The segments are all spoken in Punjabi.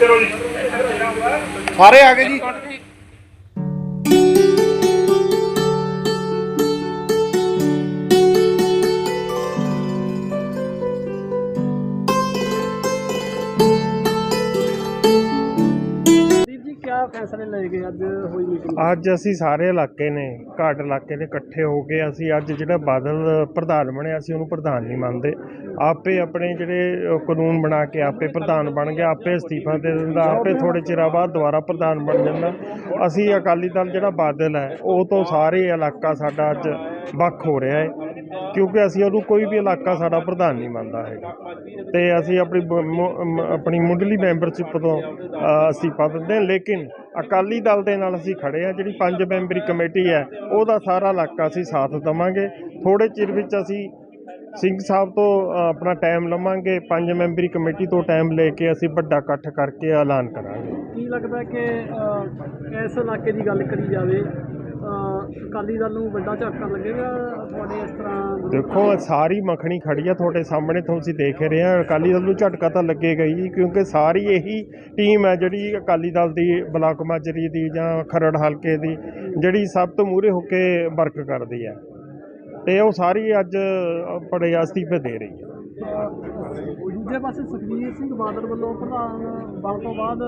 ਕਰੋ ਜੀ ਸਾਰੇ ਆ ਗਏ ਜੀ। ਫੈਸਲੇ ਲਏ ਗਏ ਅੱਜ ਹੋਈ ਮੀਟਿੰਗ ਅੱਜ ਅਸੀਂ ਸਾਰੇ ਇਲਾਕੇ ਨੇ, ਘਾਟ ਇਲਾਕੇ ਨੇ ਇਕੱਠੇ ਹੋ ਕੇ ਅਸੀਂ ਅੱਜ ਜਿਹੜਾ ਬਾਦਲ ਪ੍ਰਧਾਨ ਬਣਿਆ ਅਸੀਂ ਉਹਨੂੰ ਪ੍ਰਧਾਨ ਨਹੀਂ ਮੰਨਦੇ। ਆਪੇ ਆਪਣੇ ਜਿਹੜੇ ਕਾਨੂੰਨ ਬਣਾ ਕੇ ਆਪੇ ਪ੍ਰਧਾਨ ਬਣ ਗਿਆ, ਆਪੇ ਅਸਤੀਫਾ ਦੇ ਦਿੰਦਾ, ਆਪੇ ਥੋੜੇ ਚਿਰਾਂ ਬਾਅਦ ਦੁਬਾਰਾ ਪ੍ਰਧਾਨ ਬਣ ਜਾਂਦਾ। ਅਸੀਂ ਅਕਾਲੀ ਦਲ ਜਿਹੜਾ ਬਾਦਲ ਹੈ, ਉਹ ਤੋਂ ਸਾਰੇ ਇਲਾਕਾ ਸਾਡਾ ਅੱਜ ਵੱਖ ਹੋ ਰਿਹਾ ਹੈ। ਕਿਉਂਕਿ ਅਸੀਂ ਉਹਨੂੰ ਕੋਈ ਵੀ ਇਲਾਕਾ ਸਾਡਾ ਪ੍ਰਧਾਨ ਨਹੀਂ ਮੰਨਦਾ ਹੈਗਾ। ਤੇ ਅਸੀਂ ਆਪਣੀ ਆਪਣੀ ਮੁੱਢਲੀ ਮੈਂਬਰਸ਼ਿਪ ਤੋਂ ਅਸੀਂ ਅਸਤੀਫਾ ਦਿੰਦੇ ਹਾਂ। ਲੇਕਿਨ ਅਕਾਲੀ ਦਲ ਦੇ ਨਾਲ ਅਸੀਂ ਖੜੇ ਹਾਂ। ਜਿਹੜੀ ਪੰਜ ਮੈਂਬਰੀ ਕਮੇਟੀ ਹੈ, ਉਹਦਾ ਸਾਰਾ ਇਲਾਕਾ ਅਸੀਂ ਸਾਥ ਦੇਵਾਂਗੇ। ਥੋੜੇ ਚਿਰ ਵਿੱਚ ਅਸੀਂ ਸਿੰਘ ਸਾਹਿਬ ਤੋਂ ਆਪਣਾ ਟਾਈਮ ਲਵਾਂਗੇ। ਪੰਜ ਮੈਂਬਰੀ ਕਮੇਟੀ ਤੋਂ ਟਾਈਮ ਲੈ ਕੇ ਅਸੀਂ ਵੱਡਾ ਇਕੱਠ ਕਰਕੇ ਐਲਾਨ ਕਰਾਂਗੇ। ਕੀ ਲੱਗਦਾ ਕਿ ਇਸ ਇਲਾਕੇ ਦੀ ਗੱਲ ਕਰੀ ਜਾਵੇ ਅਕਾਲੀ ਦਲ ਨੂੰ ਵੱਡਾ ਝਟਕਾ ਲੱਗੇਗਾ? ਤੁਹਾਡੇ ਇਸ ਤਰ੍ਹਾਂ ਦੇਖੋ ਸਾਰੀ ਮੱਖਣੀ ਖੜੀ ਆ ਤੁਹਾਡੇ ਸਾਹਮਣੇ ਤੁਸੀਂ ਦੇਖ ਰਹੇ ਆ। ਅਕਾਲੀ ਦਲ ਨੂੰ ਝਟਕਾ ਤਾਂ ਲੱਗੇਗਾ ਹੀ ਕਿਉਂਕਿ ਸਾਰੀ ਇਹੀ ਟੀਮ ਹੈ ਜਿਹੜੀ ਅਕਾਲੀ ਦਲ ਦੀ ਬਲਾਕ ਮਾਜਰੀ ਦੀ ਜਾਂ ਖਰੜ ਹਲਕੇ ਦੀ ਜਿਹੜੀ ਸਭ ਤੋਂ ਮੂਹਰੇ ਹੋ ਕੇ ਵਰਕ ਕਰਦੀ ਹੈ ਤੇ ਉਹ ਸਾਰੀ ਅੱਜ ਆਪਣੇ ਅਸਤੀਫੇ ਦੇ ਰਹੀ ਹੈ ਦੂਜੇ ਪਾਸੇ ਸੁਖਬੀਰ ਸਿੰਘ ਬਾਦਲ ਵੱਲੋਂ ਪ੍ਰਧਾਨ ਬਣਨ ਤੋਂ ਬਾਅਦ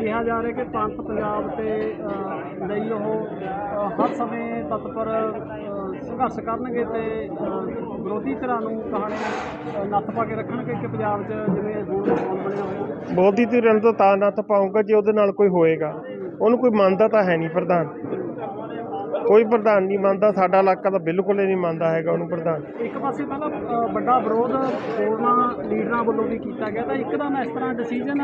ਕਿਹਾ ਜਾ ਰਿਹਾ ਕਿ ਪੰਥ ਪੰਜਾਬ ਤੇ ਅਹ, ਲਈ ਉਹ ਅਹ, ਹਰ ਸਮੇਂ ਤਤਪਰ ਅਹ, ਸੰਘਰਸ਼ ਕਰਨਗੇ ਤੇ ਅਹ, ਵਿਰੋਧੀ ਧਿਰਾਂ ਨੂੰ ਕਹਾਣੀ ਨੱਥ ਪਾ ਕੇ ਰੱਖਣਗੇ ਕਿ ਪੰਜਾਬ 'ਚ ਜਿਵੇਂ ਹੁਣ ਮਾਹੌਲ ਬਣਿਆ ਹੋਇਆ। ਬੋਧੀ ਧਿਰਨ ਤੋਂ ਤਾਂ ਨੱਥ ਪਾਉਂਗਾ ਜੇ ਉਹਦੇ ਨਾਲ ਕੋਈ ਹੋਏਗਾ। ਉਹਨੂੰ ਕੋਈ ਮੰਨਦਾ ਤਾਂ ਹੈ ਨਹੀਂ ਪ੍ਰਧਾਨ। ਕੋਈ ਪ੍ਰਧਾਨ ਨਹੀਂ ਮੰਨਦਾ ਸਾਡਾ ਇਲਾਕਾ ਤਾਂ ਬਿਲਕੁਲ ਹੀ ਨਹੀਂ ਮੰਨਦਾ ਹੈਗਾ ਉਹਨੂੰ ਪ੍ਰਧਾਨ। ਇੱਕ ਪਾਸੇ ਪਹਿਲਾਂ ਅ, ਵੱਡਾ ਵਿਰੋਧ ਹੋਰਨਾਂ ਲੀਡਰਾਂ ਵੱਲੋਂ ਵੀ ਕੀਤਾ ਗਿਆ ਤਾਂ ਇੱਕਦਮ ਇਸ ਤਰ੍ਹਾਂ ਡਿਸੀਜਨ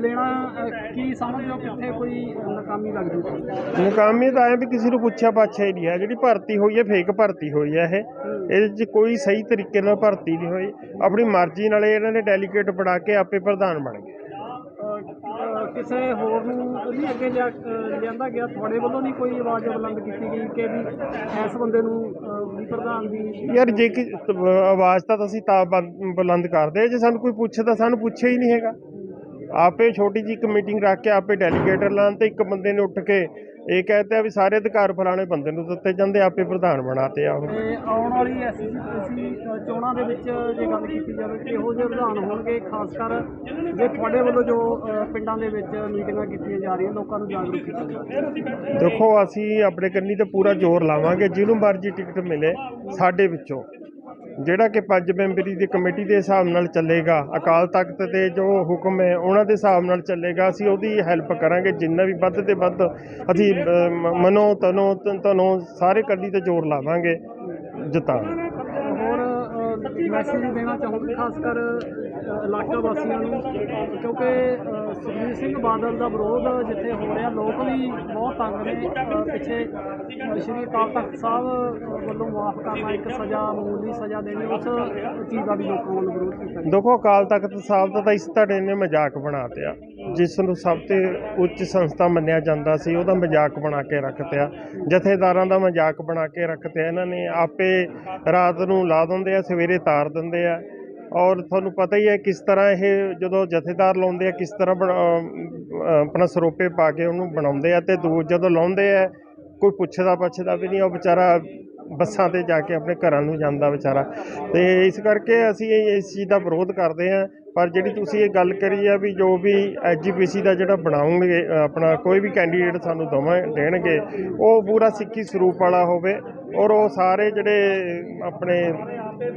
ਲੈਣਾ ਅ, ਕੀ ਸਮਝਦੇ ਹੋ ਕਿੱਥੇ ਕੋਈ ਨਾਕਾਮੀ ਲੱਗਦੀ ਤੁਹਾਨੂੰ ਮੁਕਾਮੀ ਤਾਂ ਐ ਵੀ ਕਿਸੇ ਨੂੰ ਪੁੱਛਿਆ ਪਾਛਿਆ ਹੀ ਨਹੀਂ ਹੈ ਜਿਹੜੀ ਭਰਤੀ ਹੋਈ ਹੈ ਫੇਕ ਭਰਤੀ ਹੋਈ ਹੈ ਇਹ। ਇਹਦੇ 'ਚ ਕੋਈ ਸਹੀ ਤਰੀਕੇ ਨਾਲ ਭਰਤੀ ਨਹੀਂ ਹੋਈ। ਆਪਣੀ ਮਰਜ਼ੀ ਨਾਲ ਇਹਨਾਂ ਨੇ ਡੈਲੀਗੇਟ ਬਣਾ ਕੇ ਆਪੇ ਪ੍ਰਧਾਨ ਬਣ ਗਏ। ਕਿਸੇ ਹੋਰ ਨੂੰ ਨਹੀਂ ਅੱਗੇ ਲਿਆ ਲਿਆਂਦਾ ਗਿਆ। ਤੁਹਾਡੇ ਵੱਲੋਂ ਨਹੀਂ ਕੋਈ ਆਵਾਜ਼ ਬੁਲੰਦ ਕੀਤੀ ਗਈ ਕਿ ਵੀ ਇਸ ਬੰਦੇ ਨੂੰ ਵੀ ਪ੍ਰਧਾਨ ਦੀ ਯਾਰ ਜੇ ਕਿ ਆਵਾਜ਼ ਤਾਂ ਅਸੀਂ ਤਾਂ ਬੁਲੰਦ ਕਰਦੇ ਜੇ ਸਾਨੂੰ ਕੋਈ ਪੁੱਛਦਾ ਸਾਨੂੰ ਪੁੱਛਿਆ ਹੀ ਨਹੀਂ ਹੈਗਾ। ਆਪੇ ਛੋਟੀ ਜੀ ਇੱਕ ਮੀਟਿੰਗ ਰੱਖ ਕੇ ਆਪੇ ਡੈਲੀਗੇਟਰ ਲਾਣ ਤੇ ਇੱਕ ਬੰਦੇ ਨੇ ਉੱਠ ਕੇ ਇਹ ਕਹਿੰਦੇ ਆ ਵੀ ਸਾਰੇ ਅਧਿਕਾਰ ਫਲਾਣੇ ਬੰਦੇ ਨੂੰ ਦਿੱਤੇ ਜਾਂਦੇ ਆਪੇ ਪ੍ਰਧਾਨ ਬਣਾਤੇ ਆ ਉਹ। ਤੇ ਆਉਣ ਵਾਲੀ ਐਸਜੀਪੀਸੀ ਚੋਣਾਂ ਦੇ ਵਿੱਚ ਜੇ ਗੱਲ ਕੀਤੀ ਜਾਵੇ ਕਿਹੋ ਜਿਹੇ ਰੁਝਾਨ ਹੋਣਗੇ ਖਾਸ ਕਰ ਜੇ ਤੁਹਾਡੇ ਵੱਲੋਂ ਜੋ ਪਿੰਡਾਂ ਦੇ ਵਿੱਚ ਮੀਟਿੰਗਾਂ ਕੀਤੀਆਂ ਜਾ ਰਹੀਆਂ ਲੋਕਾਂ ਨੂੰ ਜਾਗਰੂਕ ਕੀਤਾ ਜਾ ਰਿਹਾ। ਦੇਖੋ ਅਸੀਂ ਆਪਣੇ ਕੰਨੀ ਤੇ ਪੂਰਾ ਜ਼ੋਰ ਲਾਵਾਂਗੇ ਜਿਹਨੂੰ ਮਰਜ਼ੀ ਟਿਕਟ ਮਿਲੇ ਸਾਡੇ ਵਿੱਚੋਂ। ਜਿਹੜਾ ਕਿ ਪੰਜ ਮੈਂਬਰੀ ਦੀ ਕਮੇਟੀ ਦੇ ਹਿਸਾਬ ਨਾਲ ਚੱਲੇਗਾ, ਅਕਾਲ ਤਖਤ ਦੇ ਜੋ ਹੁਕਮ ਹੈ, ਉਹਨਾਂ ਦੇ ਹਿਸਾਬ ਨਾਲ ਚੱਲੇਗਾ। ਅਸੀਂ ਉਹਦੀ ਹੈਲਪ ਕਰਾਂਗੇ, ਜਿੰਨਾ ਵੀ ਵੱਧ ਤੇ ਵੱਧ ਅਸੀਂ ਮਨੋ, ਤਨੋ ਤਨੋ ਸਾਰੇ ਕੰਨੀ ਤੇ ਜ਼ੋਰ ਲਾਵਾਂਗੇ। ਜਿਤਾਵਾਂਗੇ ਮੈਸੇਜ ਦੇਣਾ ਚਾਹੋਗੇ, ਖਾਸ ਕਰ ਇਲਾਕਾ ਵਾਸੀਆਂ ਨੂੰ, ਕਿਉਂਕਿ ਸੁਖਬੀਰ ਸਿੰਘ ਬਾਦਲ ਦਾ ਵਿਰੋਧ ਜਿੱਥੇ ਹੋ ਰਿਹਾ, ਲੋਕ ਵੀ ਬਹੁਤ ਤੰਗ ਨੇ ਪਿੱਛੇ ਸ਼੍ਰੀ ਅਕਾਲ ਤਖਤ ਸਾਹਿਬ ਵੱਲੋਂ ਮਾਫ ਕਰਨਾ ਇੱਕ ਸਜ਼ਾ, ਮਾਮੂਲੀ ਸਜ਼ਾ ਦੇਣੀ, ਉਸ ਚੀਜ਼ ਦਾ ਵੀ ਲੋਕਾਂ ਵੱਲੋਂ ਵਿਰੋਧ ਕੀਤਾ ਦੇਖੋ, ਅਕਾਲ ਤਖਤ ਸਾਹਿਬ ਦਾ ਤਾਂ ਇਸ ਧੜੇ ਨੇ ਮਜ਼ਾਕ ਬਣਾ ਤਿਆ ਜਿਸ ਨੂੰ ਸਭ ਤੋਂ ਉੱਚ ਸੰਸਥਾ ਮੰਨਿਆ ਜਾਂਦਾ ਸੀ, ਉਹਦਾ ਮਜ਼ਾਕ ਬਣਾ ਕੇ ਰੱਖਤਿਆ। ਜਥੇਦਾਰਾਂ ਦਾ ਮਜ਼ਾਕ ਬਣਾ ਕੇ ਰੱਖਤਿਆ। ਇਹਨਾਂ ਨੇ ਆਪੇ ਰਾਤ ਨੂੰ ਲਾ ਦਿੰਦੇ ਆ, ਸਵੇਰੇ ਤਾਰ ਦਿੰਦੇ ਆ। ਔਰ ਤੁਹਾਨੂੰ ਪਤਾ ਹੀ ਹੈ ਕਿਸ ਤਰ੍ਹਾਂ ਇਹ ਜਦੋਂ ਜਥੇਦਾਰ ਲਾਉਂਦੇ ਆ, ਕਿਸ ਤਰ੍ਹਾਂ ਬਣਾ- ਆਪਣਾ ਸਰੋਪੇ ਪਾ ਕੇ ਉਹਨੂੰ ਬਣਾਉਂਦੇ ਆ ਤੇ ਦੂਰ ਜਦੋਂ ਲਾਉਂਦੇ ਆ, ਕੋਈ ਪੁੱਛਦਾ ਪੁੱਛਦਾ ਵੀ ਨਹੀਂ, ਉਹ ਵਿਚਾਰਾ ਬੱਸਾਂ ਤੇ ਜਾ ਕੇ ਆਪਣੇ ਘਰਾਂ ਨੂੰ ਜਾਂਦਾ ਵਿਚਾਰਾ। ਤੇ ਇਸ ਕਰਕੇ ਅਸੀਂ ਇਸ ਚੀਜ਼ ਦਾ ਵਿਰੋਧ ਕਰਦੇ ਹਾਂ। ਪਰ ਜਿਹੜੀ ਤੁਸੀਂ ਇਹ ਗੱਲ ਕਰੀ ਆ ਵੀ ਜੋ ਵੀ ਐਜੀਪੀਸੀ ਦਾ ਜਿਹੜਾ ਬਣਾਉਂਗੇ ਆਪਣਾ ਕੋਈ ਵੀ ਕੈਂਡੀਡੇਟ ਸਾਨੂੰ ਦਵਾਂ, ਦੇਣਗੇ, ਉਹ ਪੂਰਾ ਸਿੱਖੀ ਸਰੂਪ ਵਾਲਾ ਹੋਵੇ ਔਰ ਉਹ ਸਾਰੇ ਜਿਹੜੇ ਆਪਣੇ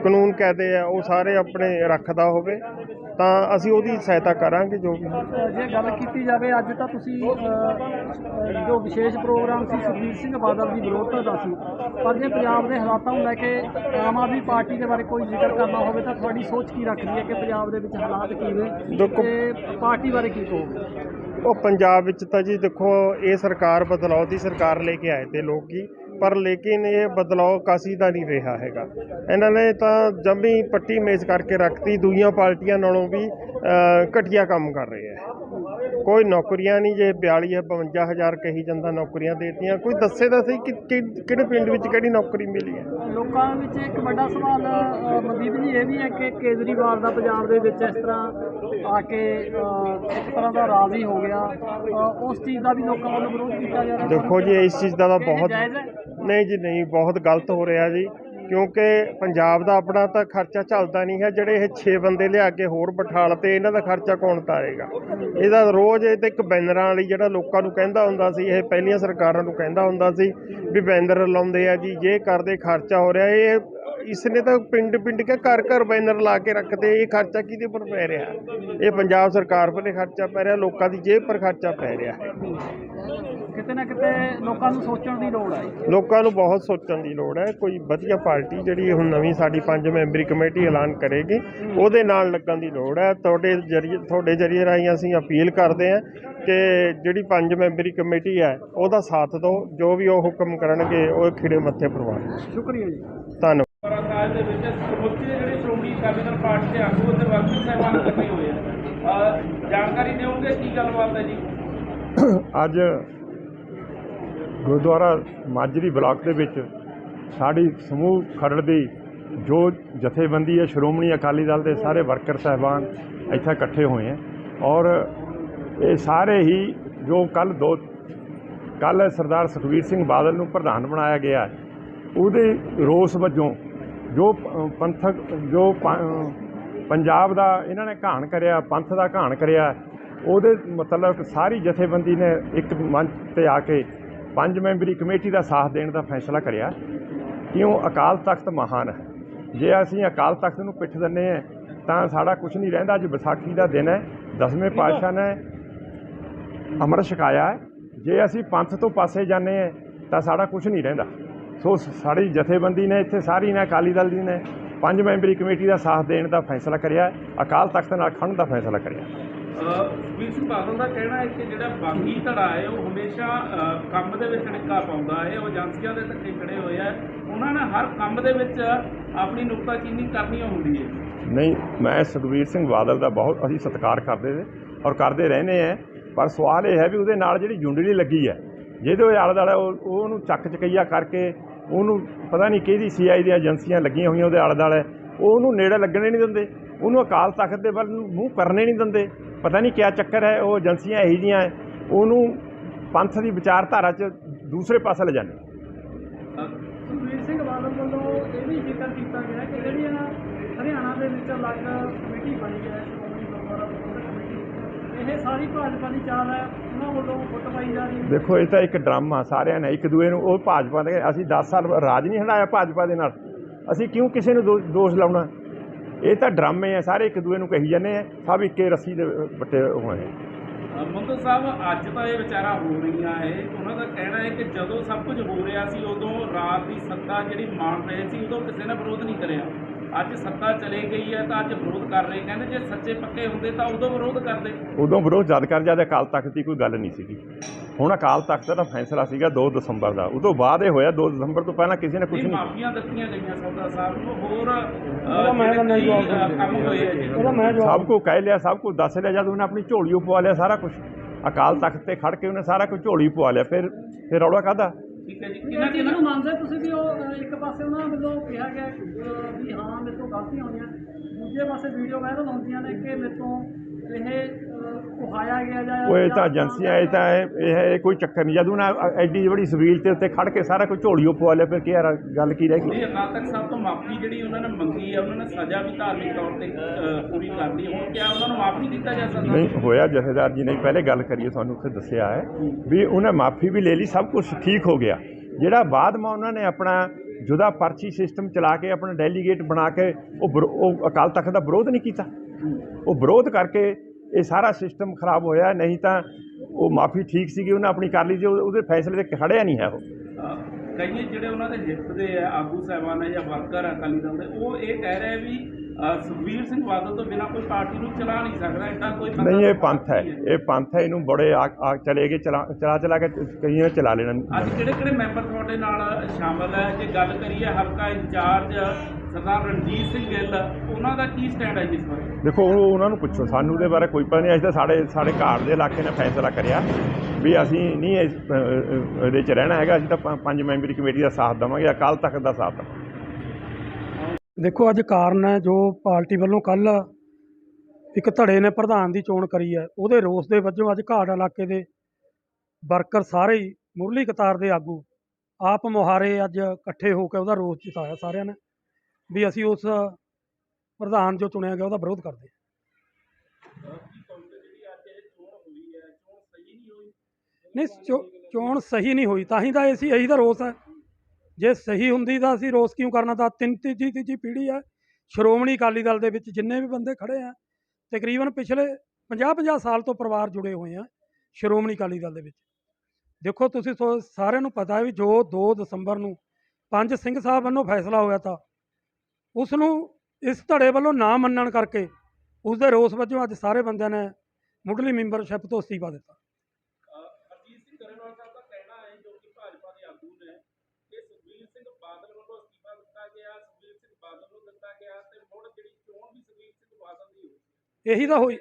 ਕਾਨੂੰਨ ਕਾਇਦੇ ਆ, ਉਹ ਸਾਰੇ ਆਪਣੇ ਰੱਖਦਾ ਹੋਵੇ। ਤਾਂ ਅਸੀਂ ਉਹਦੀ ਸਹਾਇਤਾ ਕਰਾਂਗੇ ਜੋ ਵੀ ਜੇ ਗੱਲ ਕੀਤੀ ਜਾਵੇ ਅੱਜ ਤਾਂ ਤੁਸੀਂ ਜੋ ਵਿਸ਼ੇਸ਼ ਪ੍ਰੋਗਰਾਮ ਸੀ ਸੁਖਬੀਰ ਸਿੰਘ ਬਾਦਲ ਦੀ ਵਿਰੋਧਤਾ ਦਾ ਸੀ ਪਰ ਜੇ ਪੰਜਾਬ ਦੇ ਹਾਲਾਤਾਂ ਨੂੰ ਲੈ ਕੇ ਆਮ ਆਦਮੀ ਪਾਰਟੀ ਦੇ ਬਾਰੇ ਕੋਈ ਜ਼ਿਕਰ ਕਰਨਾ ਹੋਵੇ ਤਾਂ ਤੁਹਾਡੀ ਸੋਚ ਕੀ ਰੱਖਦੀ ਹੈ ਕਿ ਪੰਜਾਬ ਦੇ ਵਿੱਚ ਹਾਲਾਤ ਕੀ ਨੇ ਤੇ ਪਾਰਟੀ ਬਾਰੇ ਕੀ ਕਹੋਗੇ? ਉਹ ਪੰਜਾਬ ਵਿੱਚ ਤਾਂ ਜੀ ਦੇਖੋ ਇਹ ਸਰਕਾਰ ਬਦਲਾਅ ਦੀ ਸਰਕਾਰ ਲੈ ਕੇ ਆਏ ਤੇ ਲੋਕੀ ਪਰ ਲੇਕਿਨ ਇਹ ਬਦਲਾਅ ਕਾਸੀ ਦਾ ਨਹੀਂ ਰਿਹਾ ਹੈਗਾ। ਇਹਨਾਂ ਨੇ ਤਾਂ ਜੰਮੀ ਪੱਟੀ ਮੇਜ਼ ਕਰਕੇ ਰੱਖਤੀ ਦੂਜੀਆਂ ਪਾਰਟੀਆਂ ਨਾਲੋਂ ਵੀ ਘਟੀਆ ਕੰਮ ਕਰ ਰਹੇ ਹੈ। ਕੋਈ ਨੌਕਰੀਆਂ ਨਹੀਂ ਜੇ 42 ਹੈ 52000 ਕਹੀ ਜਾਂਦਾ ਨੌਕਰੀਆਂ ਦੇਤੀਆਂ। ਕੋਈ ਦੱਸੇ ਤਾਂ ਸਹੀ ਕਿ ਕਿਹੜੇ ਪਿੰਡ ਵਿੱਚ ਕਿਹੜੀ ਨੌਕਰੀ ਮਿਲੀ ਹੈ? ਲੋਕਾਂ ਵਿੱਚ ਇੱਕ ਵੱਡਾ ਸਵਾਲ ਮਨਦੀਪ ਜੀ ਇਹ ਵੀ ਹੈ ਕਿ ਕੇਜਰੀਵਾਲ ਦਾ ਪੰਜਾਬ ਦੇ ਵਿੱਚ ਇਸ ਤਰ੍ਹਾਂ ਆ ਕੇ ਇੱਕ ਤਰ੍ਹਾਂ ਦਾ ਰਾਜ਼ੀ ਹੋ ਗਿਆ। ਉਸ ਚੀਜ਼ ਦਾ ਵੀ ਲੋਕਾਂ ਵੱਲੋਂ ਵਿਰੋਧ ਕੀਤਾ ਜਾ ਰਿਹਾ। ਦੇਖੋ ਜੀ ਇਸ ਚੀਜ਼ ਦਾ ਤਾਂ ਬਹੁਤ? ਨਹੀਂ ਜੀ, ਨਹੀਂ, ਬਹੁਤ ਗਲਤ ਹੋ ਰਿਹਾ ਜੀ। ਕਿਉਂਕਿ ਪੰਜਾਬ ਦਾ ਆਪਣਾ ਤਾਂ ਖਰਚਾ ਚੱਲਦਾ ਨਹੀਂ ਹੈ, ਜਿਹੜੇ ਇਹ 6 ਬੰਦੇ ਲਿਆ ਕੇ ਹੋਰ ਬਿਠਾਲ ਤੇ ਇਹਨਾਂ ਦਾ ਖਰਚਾ ਕੌਣ ਤਾਰੇਗਾ? ਇਹਦਾ ਰੋਜ਼ ਇਹ ਤੇ ਇੱਕ ਬੈਨਰਾਂ ਵਾਲੀ ਜਿਹੜਾ ਲੋਕਾਂ ਨੂੰ ਕਹਿੰਦਾ ਹੁੰਦਾ ਸੀ, ਇਹ ਪਹਿਲੀਆਂ ਸਰਕਾਰਾਂ ਨੂੰ ਕਹਿੰਦਾ ਹੁੰਦਾ ਸੀ ਵੀ ਬੈਨਰ ਲਾਉਂਦੇ ਆ ਜੀ, ਜੇ ਕਰਦੇ ਖਰਚਾ ਹੋ ਰਿਹਾ, ਇਹ ਇਸ ਨੇ ਤਾਂ ਪਿੰਡ ਪਿੰਡ ਕੇ ਘਰ ਘਰ ਬੈਨਰ ਲਾ ਕੇ ਰੱਖਦੇ, ਇਹ ਖਰਚਾ ਕਿਹਦੇ ਪਰ ਪੈ ਰਿਹਾ? ਇਹ ਪੰਜਾਬ ਸਰਕਾਰ ਪਰ ਖਰਚਾ ਪੈ ਰਿਹਾ, ਲੋਕਾਂ ਦੀ ਜੇਬ ਪਰ ਖਰਚਾ ਪੈ ਰਿਹਾ। ਹੈ ਕਿਤੇ ਨਾ ਕਿਤੇ ਲੋਕਾਂ ਨੂੰ ਸੋਚਣ ਦੀ ਲੋੜ ਹੈ ਲੋਕਾਂ ਨੂੰ ਬਹੁਤ ਸੋਚਣ ਦੀ ਲੋੜ ਹੈ। ਕੋਈ ਵਧੀਆ ਪਾਰਟੀ ਜਿਹੜੀ ਹੁਣ ਨਵੀਂ ਸਾਡੀ ਪੰਜ ਮੈਂਬਰੀ ਕਮੇਟੀ ਐਲਾਨ ਕਰੇਗੀ ਉਹਦੇ ਨਾਲ ਲੱਗਣ ਦੀ ਲੋੜ ਹੈ। ਤੁਹਾਡੇ ਜਰੀਏ ਤੁਹਾਡੇ ਜਰੀਏ ਰਾਹੀਂ ਅਸੀਂ ਅਪੀਲ ਕਰਦੇ ਹਾਂ ਕਿ ਜਿਹੜੀ ਪੰਜ ਮੈਂਬਰੀ ਕਮੇਟੀ ਹੈ ਉਹਦਾ ਸਾਥ ਦਿਓ। ਜੋ ਵੀ ਉਹ ਹੁਕਮ ਕਰਨਗੇ ਉਹ ਖਿੜੇ ਮੱਥੇ ਪ੍ਰਵਾਨ ਸ਼ੁਕਰੀਆ ਜੀ। ਧੰਨਵਾਦ। ਸਾਲ ਦੇ ਵਿੱਚ ਸਮੁੱਚੇ ਜਿਹੜੇ ਸ਼੍ਰੋਮਣੀ ਅਕਾਲੀ ਦਲ ਪਾਰਟੀ ਦੇ ਆਗੂ ਅਤੇ ਵਰਕਰ ਸਾਹਿਬਾਨ ਇਕੱਠੇ ਹੋਏ ਆ। ਅਹ ਜਾਣਕਾਰੀ ਦਿਓਗੇ ਕੀ ਗੱਲਬਾਤ ਹੈ ਜੀ? ਅੱਜ ਗੁਰਦੁਆਰਾ ਮਾਜਰੀ ਬਲਾਕ ਦੇ ਵਿੱਚ ਸਾਡੀ ਸਮੂਹ ਖਰੜ ਦੀ ਜੋ ਜਥੇਬੰਦੀ ਹੈ, ਸ਼੍ਰੋਮਣੀ ਅਕਾਲੀ ਦਲ ਦੇ ਸਾਰੇ ਵਰਕਰ ਸਹਿਬਾਨ ਇੱਥੇ ਇਕੱਠੇ ਹੋਏ ਹੈ ਔਰ ਇਹ ਸਾਰੇ ਹੀ ਜੋ ਕੱਲ ਦੋ ਕੱਲ ਸਰਦਾਰ ਸੁਖਬੀਰ ਸਿੰਘ ਬਾਦਲ ਨੂੰ ਪ੍ਰਧਾਨ ਬਣਾਇਆ ਗਿਆ ਉਹਦੇ ਰੋਸ ਵਜੋਂ ਜੋ ਪੰਥਕ, ਜੋ ਪੰਜਾਬ ਦਾ ਇਹਨਾਂ ਨੇ ਘਾਣ ਕਰਿਆ, ਪੰਥ ਦਾ ਘਾਣ ਕਰਿਆ, ਉਹਦੇ ਮਤਲਬ ਸਾਰੀ ਜਥੇਬੰਦੀ ਨੇ ਇੱਕ ਮੰਚ ਤੇ ਆ ਕੇ ਪੰਜ ਮੈਂਬਰੀ ਕਮੇਟੀ ਦਾ ਸਾਥ ਦੇਣ ਦਾ ਫੈਸਲਾ ਕਰਿਆ ਕਿਉਂ ਅਕਾਲ ਤਖਤ ਮਹਾਨ ਹੈ। ਜੇ ਅਸੀਂ ਅਕਾਲ ਤਖਤ ਨੂੰ ਪਿੱਠ ਦਿੰਨੇ ਆ ਤਾਂ ਸਾਡਾ ਕੁਝ ਨਹੀਂ ਰਹਿੰਦਾ ਅੱਜ ਵਿਸਾਖੀ ਦਾ ਦਿਨ ਹੈ ਦਸਵੇਂ ਪਾਤਸ਼ਾਹ ਨੇ ਅੰਮ੍ਰਿਤ ਛਕਾਇਆ ਹੈ। ਜੇ ਅਸੀਂ ਪੰਥ ਤੋਂ ਪਾਸੇ ਜਾਂਦੇ ਹਾਂ ਤਾਂ ਸਾਡਾ ਕੁਝ ਨਹੀਂ ਰਹਿੰਦਾ। ਸੋ ਸਾਡੀ ਜਥੇਬੰਦੀ ਨੇ ਇੱਥੇ ਸਾਰੀ ਨੇ ਅਕਾਲੀ ਦਲ ਦੀ ਨੇ ਪੰਜ ਮੈਂਬਰੀ ਕਮੇਟੀ ਦਾ ਸਾਥ ਦੇਣ ਦਾ ਫੈਸਲਾ ਕਰਿਆ ਅਕਾਲ ਤਖਤ ਨਾਲ ਖੜਨ ਦਾ ਫੈਸਲਾ ਕਰਿਆ। ਅਹ, ਸੁਖਬੀਰ ਸਿੰਘ ਬਾਦਲ ਦਾ ਕਹਿਣਾ ਹੈ ਕਿ ਜਿਹੜਾ ਬਾਗੀ ਧੜਾ ਹੈ, ਉਹ ਹਮੇਸ਼ਾ ਕੰਮ ਦੇ ਵਿੱਚ ਨਿੱਕਾ ਪਾਉਂਦਾ ਹੈ। ਉਹ ਏਜੰਸੀਆਂ ਦੇ ਧੱਕੇ ਖੜੇ ਹੋਏ ਆ। ਉਹਨਾਂ ਨੇ ਹਰ ਕੰਮ ਦੇ ਵਿੱਚ ਆਪਣੀ ਨੁਕਤਾਚੀਨੀ ਕਰਨੀ ਹੁੰਦੀ ਹੈ। ਨਹੀਂ, ਮੈਂ ਸੁਖਬੀਰ ਸਿੰਘ ਬਾਦਲ ਦਾ ਬਹੁਤ, ਅਸੀਂ ਸਤਿਕਾਰ ਕਰਦੇ ਨੇ ਔਰ ਕਰਦੇ ਰਹਿੰਦੇ ਆ ਪਰ ਸਵਾਲ ਇਹ ਹੈ ਵੀ ਉਹਦੇ ਨਾਲ ਜਿਹੜੀ ਜੁੰਡਲੀ ਲੱਗੀ ਹੈ, ਜਿਹਦੇ ਉਹ ਆਲੇ ਦੁਆਲੇ ਉਹਨੂੰ ਚੱਕ ਚਕਈਆ ਕਰਕੇ ਉਹਨੂੰ ਪਤਾ ਨਹੀਂ ਕਿਹਦੀ ਸੀਆਈ ਦੀਆਂ ਏਜੰਸੀਆਂ ਲੱਗੀਆਂ ਹੋਈਆਂ ਉਹਦੇ ਆਲੇ ਦੁਆਲੇ ਉਹਨੂੰ ਨੇੜੇ ਲੱਗਣੇ ਨਹੀਂ ਦਿੰਦੇ। ਉਹਨੂੰ ਅਕਾਲ ਤਖਤ ਦੇ ਵੱਲ ਨੂੰ ਮੂੰਹ ਕਰਨੇ ਨਹੀਂ ਦਿੰਦੇ। ਪਤਾ ਨਹੀਂ ਕਿਆ ਚੱਕਰ ਹੈ ਉਹ ਏਜੰਸੀਆਂ ਇਹੋ ਜਿਹੀਆਂ ਹੈ, ਉਹਨੂੰ ਪੰਥ ਦੀ ਵਿਚਾਰਧਾਰਾ 'ਚ ਦੂਸਰੇ ਪਾਸੇ ਲੈ ਜਾਂਦੇ ਸਿੰਘ ਬਾਦਲ ਵੱਲੋਂ ਇਹ ਵੀ ਜ਼ਿਕਰ ਕੀਤਾ ਗਿਆ ਕਿ ਜਿਹੜੀਆਂ ਹਰਿਆਣਾ ਦੇ ਵਿੱਚ ਅਲੱਗ ਕਮੇਟੀ ਬਣੀ ਹੈ ਸ਼੍ਰੋਮਣੀ ਗੁਰਦੁਆਰਾ ਪ੍ਰਬੰਧਕ ਕਮੇਟੀ ਇਹ ਸਾਰੀ ਭਾਜਪਾ ਦੀ ਚਾਲ ਹੈ ਉਹਨਾਂ ਵੱਲੋਂ ਫੁੱਟ ਪਾਈ ਜਾ ਰਹੀ ਹੈ। ਦੇਖੋ ਇਹ ਤਾਂ ਇੱਕ ਡਰਾਮਾ ਸਾਰਿਆਂ ਨੇ ਇੱਕ ਦੂਏ ਨੂੰ ਉਹ ਭਾਜਪਾ ਦੇ ਅਸੀਂ 10 ਸਾਲ ਰਾਜ ਨਹੀਂ ਹੰਡਾਇਆ ਭਾਜਪਾ ਦੇ ਨਾਲ। ਅਸੀਂ ਕਿਉਂ ਕਿਸੇ ਨੂੰ ਦੋਸ਼ ਲਾਉਣਾ? ਇਹ ਤਾਂ ਡਰਾਮੇ ਆ ਸਾਰੇ ਇੱਕ ਦੂਏ ਨੂੰ ਕਹੀ ਜਾਂਦੇ ਆ ਸਭ ਇੱਕੇ ਰੱਸੀ ਦੇ ਵੱਟੇ ਹੋਏ ਆ। ਅਹ, ਸਾਹਿਬ ਅੱਜ ਤਾਂ ਇਹ ਵਿਚਾਰਾ ਹੋ ਰਹੀਆਂ ਹੈ ਉਹਨਾਂ ਦਾ ਕਹਿਣਾ ਹੈ ਕਿ ਜਦੋਂ ਸਭ ਕੁਝ ਹੋ ਰਿਹਾ ਸੀ ਉਦੋਂ ਰਾਤ ਦੀ ਸੱਤਾ ਜਿਹੜੀ ਮਾਣ ਰਹੇ ਸੀ ਉਦੋਂ ਕਿਸੇ ਨੇ ਵਿਰੋਧ ਨਹੀਂ ਕਰਿਆ। ਅੱਜ ਸੱਤਾ ਚਲੇ ਗਈ ਹੈ ਤਾਂ ਅੱਜ ਵਿਰੋਧ ਕਰ ਰਹੇ ਕਹਿੰਦੇ ਜੇ ਸੱਚੇ ਪੱਕੇ ਹੁੰਦੇ ਤਾਂ ਉਦੋਂ ਵਿਰੋਧ ਕਰਦੇ। ਉਦੋਂ ਵਿਰੋਧ ਜਦ ਕਰ ਜਦ ਅਕਾਲ ਤਖਤ ਦੀ ਕੋਈ ਗੱਲ ਨਹੀਂ ਸੀਗੀ। ਹੁਣ ਅਕਾਲ ਤਖਤ ਦਾ ਫੈਸਲਾ ਸੀਗਾ 2 ਦਸੰਬਰ ਦਾ। ਉਦੋਂ ਬਾਅਦ ਇਹ ਹੋਇਆ 2 ਦਸੰਬਰ ਤੋਂ ਪਹਿਲਾਂ ਕਿਸੇ ਨੇ ਕੁਝ ਨਹੀਂ ਮਾਫੀਆਂ ਦਿੱਤੀਆਂ ਗਈਆਂ ਸਰਦਾਰ ਸਾਹਿਬ ਨੂੰ ਹੋਰ ਸਭ ਕੁਝ ਕਹਿ ਲਿਆ ਸਭ ਕੁਝ ਦੱਸ ਲਿਆ ਜਦ ਉਹਨੇ ਆਪਣੀ ਝੋਲੀ ਪਵਾ ਲਿਆ ਸਾਰਾ ਕੁਝ ਅਕਾਲ ਤਖਤ ਤੇ ਖੜ ਕੇ ਉਹਨੇ ਸਾਰਾ ਕੁਝ ਝੋਲੀ ਪਵਾ ਲਿਆ ਫਿਰ ਫਿਰ ਰੌਲਾ ਕਾਹਦਾ? ਠੀਕ ਹੈ ਜੀ। ਕਿੰਨਾ ਕਿੰਨਾ? ਨੂੰ ਮੰਨਦੇ ਤੁਸੀਂ ਵੀ ਉਹ ਇੱਕ ਪਾਸੇ ਉਹਨਾਂ ਵੱਲੋਂ ਕਿਹਾ ਗਿਆ ਅ, ਵੀ ਹਾਂ ਮੇਰੇ ਤੋਂ ਗਲਤੀਆਂ ਹੋਈਆਂ। ਦੂਜੇ ਪਾਸੇ ਵੀਡੀਓ ਵਾਇਰਲ ਹੁੰਦੀਆਂ ਨੇ ਕਿ ਮੇਰੇ ਤੋਂ ਇਹ ਗਿਆ ਜਾਂ ਉਹ ਇਹ ਤਾਂ ਏਜੰਸੀਆਂ ਇਹ ਤਾਂ ਇਹ ਇਹ ਇਹ ਕੋਈ ਚੱਕਰ ਨਹੀਂ। ਜਦੋਂ ਨਾ ਐਡੀ ਬੜੀ ਸਵੀਲ ਤੇ ਉੱਤੇ ਖੜ ਕੇ ਸਾਰਾ ਕੁਝ ਝੋਲੀ ਓ ਪਵਾ ਲਿਆ ਫਿਰ ਕੀ ਯਾਰ ਗੱਲ ਕੀ ਰਹਿ ਗਈ? ਇਹ ਅਕਾਲ ਤਖਤ ਸਾਹਿਬ ਤੋਂ ਮਾਫੀ ਜਿਹੜੀ ਉਹਨਾਂ ਨੇ ਮੰਗੀ ਹੈ ਉਹਨਾਂ ਨੇ ਸਜ਼ਾ ਵੀ ਧਾਰਮਿਕ ਤੌਰ ਤੇ ਪੂਰੀ ਕਰ ਲਈ। ਹੁਣ ਕਿਆ ਉਹਨਾਂ ਨੂੰ ਮਾਫ ਨਹੀਂ ਕੀਤਾ ਜਾ ਸਕਦਾ? ਨਹੀਂ ਹੋਇਆ ਜਥੇਦਾਰ ਜੀ ਨੇ ਪਹਿਲੇ ਗੱਲ ਕਰੀਏ ਤੁਹਾਨੂੰ ਉੱਥੇ ਦੱਸਿਆ ਹੈ ਵੀ ਉਹਨੇ ਮਾਫੀ ਵੀ ਲੈ ਲਈ ਸਭ ਕੁਝ ਠੀਕ ਹੋ ਗਿਆ। ਜਿਹੜਾ ਬਾਅਦ ਮਾ ਉਹਨਾਂ ਨੇ ਆਪਣਾ ਜੁਦਾ ਪਰਚੀ ਸਿਸਟਮ ਚਲਾ ਕੇ ਆਪਣਾ ਡੈਲੀਗੇਟ ਬਣਾ ਕੇ ਉਹ ਵਿਰੋ- ਉਹ ਅਕਾਲ ਤਖਤ ਦਾ ਵਿਰੋਧ ਨਹੀਂ ਕੀਤਾ। ਉਹ ਵਿਰੋਧ ਕਰਕੇ ਇਹ ਸਾਰਾ ਸਿਸਟਮ ਖਰਾਬ ਹੋਇਆ, ਨਹੀਂ ਤਾਂ ਉਹ ਮਾਫੀ ਠੀਕ ਸੀਗੀ, ਉਹਨਾਂ ਆਪਣੀ ਕਰ ਲਈ ਜੀ ਉਹਦੇ ਫੈਸਲੇ ਤੇ ਖੜਿਆ ਨਹੀਂ ਹੈ ਉਹ। ਕਈ ਜਿਹੜੇ ਉਹਨਾਂ ਦੇ ਹਿੱਤ ਦੇ ਆਗੂ ਸਾਹਿਬਾਨ ਹੈ ਜਾਂ ਵਰਕਰ ਆ ਅਕਾਲੀ ਦਲ ਦੇ, ਉਹ ਇਹ ਕਹਿ ਰਹੇ ਵੀ ਸੁਖਬੀਰ ਸਿੰਘ ਬਾਦਲ ਤੋਂ ਬਿਨਾਂ ਕੋਈ ਪਾਰਟੀ ਨੂੰ ਚਲਾ ਨਹੀਂ ਸਕਦਾ ਐਡਾ ਕੋਈ ਨਹੀਂ ਇਹ ਪੰਥ ਹੈ। ਇਹ ਪੰਥ ਹੈ ਇਹਨੂੰ ਬੜੇ ਆ ਆ ਚਲੇ ਚਲਾ ਚਲਾ ਚਲਾ ਕੇ ਕਈਆਂ ਚਲਾ ਲੈਣਾ। ਅੱਜ ਕਿਹੜੇ ਕਿਹੜੇ ਮੈਂਬਰ ਤੁਹਾਡੇ ਨਾਲ ਸ਼ਾਮਲ ਹੈ? ਜੇ ਗੱਲ ਕਰੀਏ ਹਲਕਾ ਇੰਚਾਰਜ ਸਰਦਾਰ ਰਣਜੀਤ ਸਿੰਘ ਗਿੱਲ ਉਹਨਾਂ ਦਾ ਕੀ ਸਟੈਂਡ ਹੈ ਜੀ ਇਸ ਬਾਰੇ? ਦੇਖੋ ਉਹ ਉਹਨਾਂ ਨੂੰ ਪੁੱਛੋ। ਸਾਨੂੰ ਦੇ ਬਾਰੇ ਕੋਈ ਪਤਾ ਨਹੀਂ। ਅਸੀਂ ਤਾਂ ਸਾਡੇ ਸਾਡੇ ਘਾਟ ਦੇ ਇਲਾਕੇ ਨੇ ਫੈਸਲਾ ਕਰਿਆ ਵੀ ਅਸੀਂ ਨਹੀਂ ਇਹਦੇ 'ਚ ਰਹਿਣਾ ਹੈਗਾ। ਅਸੀਂ ਤਾਂ ਪੰਜ ਮੈਂਬਰੀ ਕਮੇਟੀ ਦਾ ਸਾਥ ਦੇਵਾਂਗੇ ਅਕਾਲ ਤਖਤ ਦਾ ਸਾਥ ਦੇਵਾਂਗੇ। ਦੇਖੋ, ਅੱਜ ਕਾਰਨ ਹੈ ਜੋ ਪਾਰਟੀ ਵੱਲੋਂ ਕੱਲ ਇੱਕ ਧੜੇ ਨੇ ਪ੍ਰਧਾਨ ਦੀ ਚੋਣ ਕਰੀ ਹੈ। ਉਹਦੇ ਰੋਸ ਦੇ ਵਜੋਂ ਅੱਜ ਘਾਟ ਇਲਾਕੇ ਦੇ ਵਰਕਰ ਸਾਰੇ ਹੀ ਮੁਰਲੀ ਕਤਾਰ ਦੇ ਆਗੂ, ਆਪ ਮੁਹਾਰੇ ਅੱਜ ਇਕੱਠੇ ਹੋ ਕੇ ਉਹਦਾ ਰੋਸ ਜਤਾਇਆ ਸਾਰਿਆਂ ਨੇ ਵੀ ਅਸੀਂ ਉਸ ਪ੍ਰਧਾਨ ਜੋ ਚੁਣਿਆ ਗਿਆ ਉਹਦਾ ਵਿਰੋਧ ਕਰਦੇ ਹਾਂ। ਨਹੀਂ, ਚੋ- ਚੋਣ ਸਹੀ ਨਹੀਂ ਹੋਈ ਤਾਂ ਹੀ ਤਾਂ ਇਹ ਸੀ, ਇਹੀ ਦਾ ਰੋਸ ਹੈ। ਜੇ ਸਹੀ ਹੁੰਦੀ ਤਾਂ ਅਸੀਂ ਰੋਸ ਕਿਉਂ ਕਰਨਾ? ਤਾਂ ਤਿੰਨ ਤੀਜੀ ਤੀਜੀ ਪੀੜ੍ਹੀ ਹੈ ਸ਼੍ਰੋਮਣੀ ਅਕਾਲੀ ਦਲ ਦੇ ਵਿੱਚ ਜਿੰਨੇ ਵੀ ਬੰਦੇ ਖੜੇ ਆ, ਤਕਰੀਬਨ ਪਿਛਲੇ 50-50 ਸਾਲ ਤੋਂ ਪਰਿਵਾਰ ਜੁੜੇ ਹੋਏ ਆ ਸ਼੍ਰੋਮਣੀ ਅਕਾਲੀ ਦਲ ਦੇ ਵਿੱਚ। ਦੇਖੋ, ਤੁਸੀਂ ਸੋ- ਸਾਰਿਆਂ ਨੂੰ ਪਤਾ ਹੈ ਵੀ ਜੋ 2 ਦਸੰਬਰ ਨੂੰ ਪੰਜ ਸਿੰਘ ਸਾਹਿਬ ਵੱਲੋਂ ਫੈਸਲਾ ਹੋਇਆ ਤਾਂ ਉਸ ਨੂੰ ਇਸ ਧੜੇ ਵੱਲੋਂ ਨਾ ਮੰਨਣ ਕਰਕੇ ਉਸ ਦੇ ਰੋਸ ਵਜੋਂ ਅੱਜ ਸਾਰੇ ਬੰਦਿਆਂ ਨੇ ਮੁੱਢਲੀ ਮੈਂਬਰਸ਼ਿਪ ਤੋਂ ਅਸਤੀਫਾ ਦਿੱਤਾ ਹਰਜੀਤ ਸਿੰਘ ਗਰੇਵਾਲ ਸਾਹਿਬ ਦਾ ਕਹਿਣਾ ਹੈ ਜੋ ਕਿ ਭਾਜਪਾ ਦੇ ਆਗੂ ਨੇ ਕਿ ਸੁਖਬੀਰ ਸਿੰਘ ਬਾਦਲ ਵੱਲੋਂ ਅਸਤੀਫਾ ਦਿੱਤਾ ਗਿਆ ਸੁਖਬੀਰ ਸਿੰਘ ਬਾਦਲ ਨੂੰ ਦਿੱਤਾ ਗਿਆ ਤੇ ਮੁੜ ਜਿਹੜੀ ਚੋਣ ਵੀ ਸੁਖਬੀਰ ਸਿੰਘ ਬਾਦਲ ਦੀ ਹੋਈ ਇਹੀ ਤਾਂ ਹੋਈ,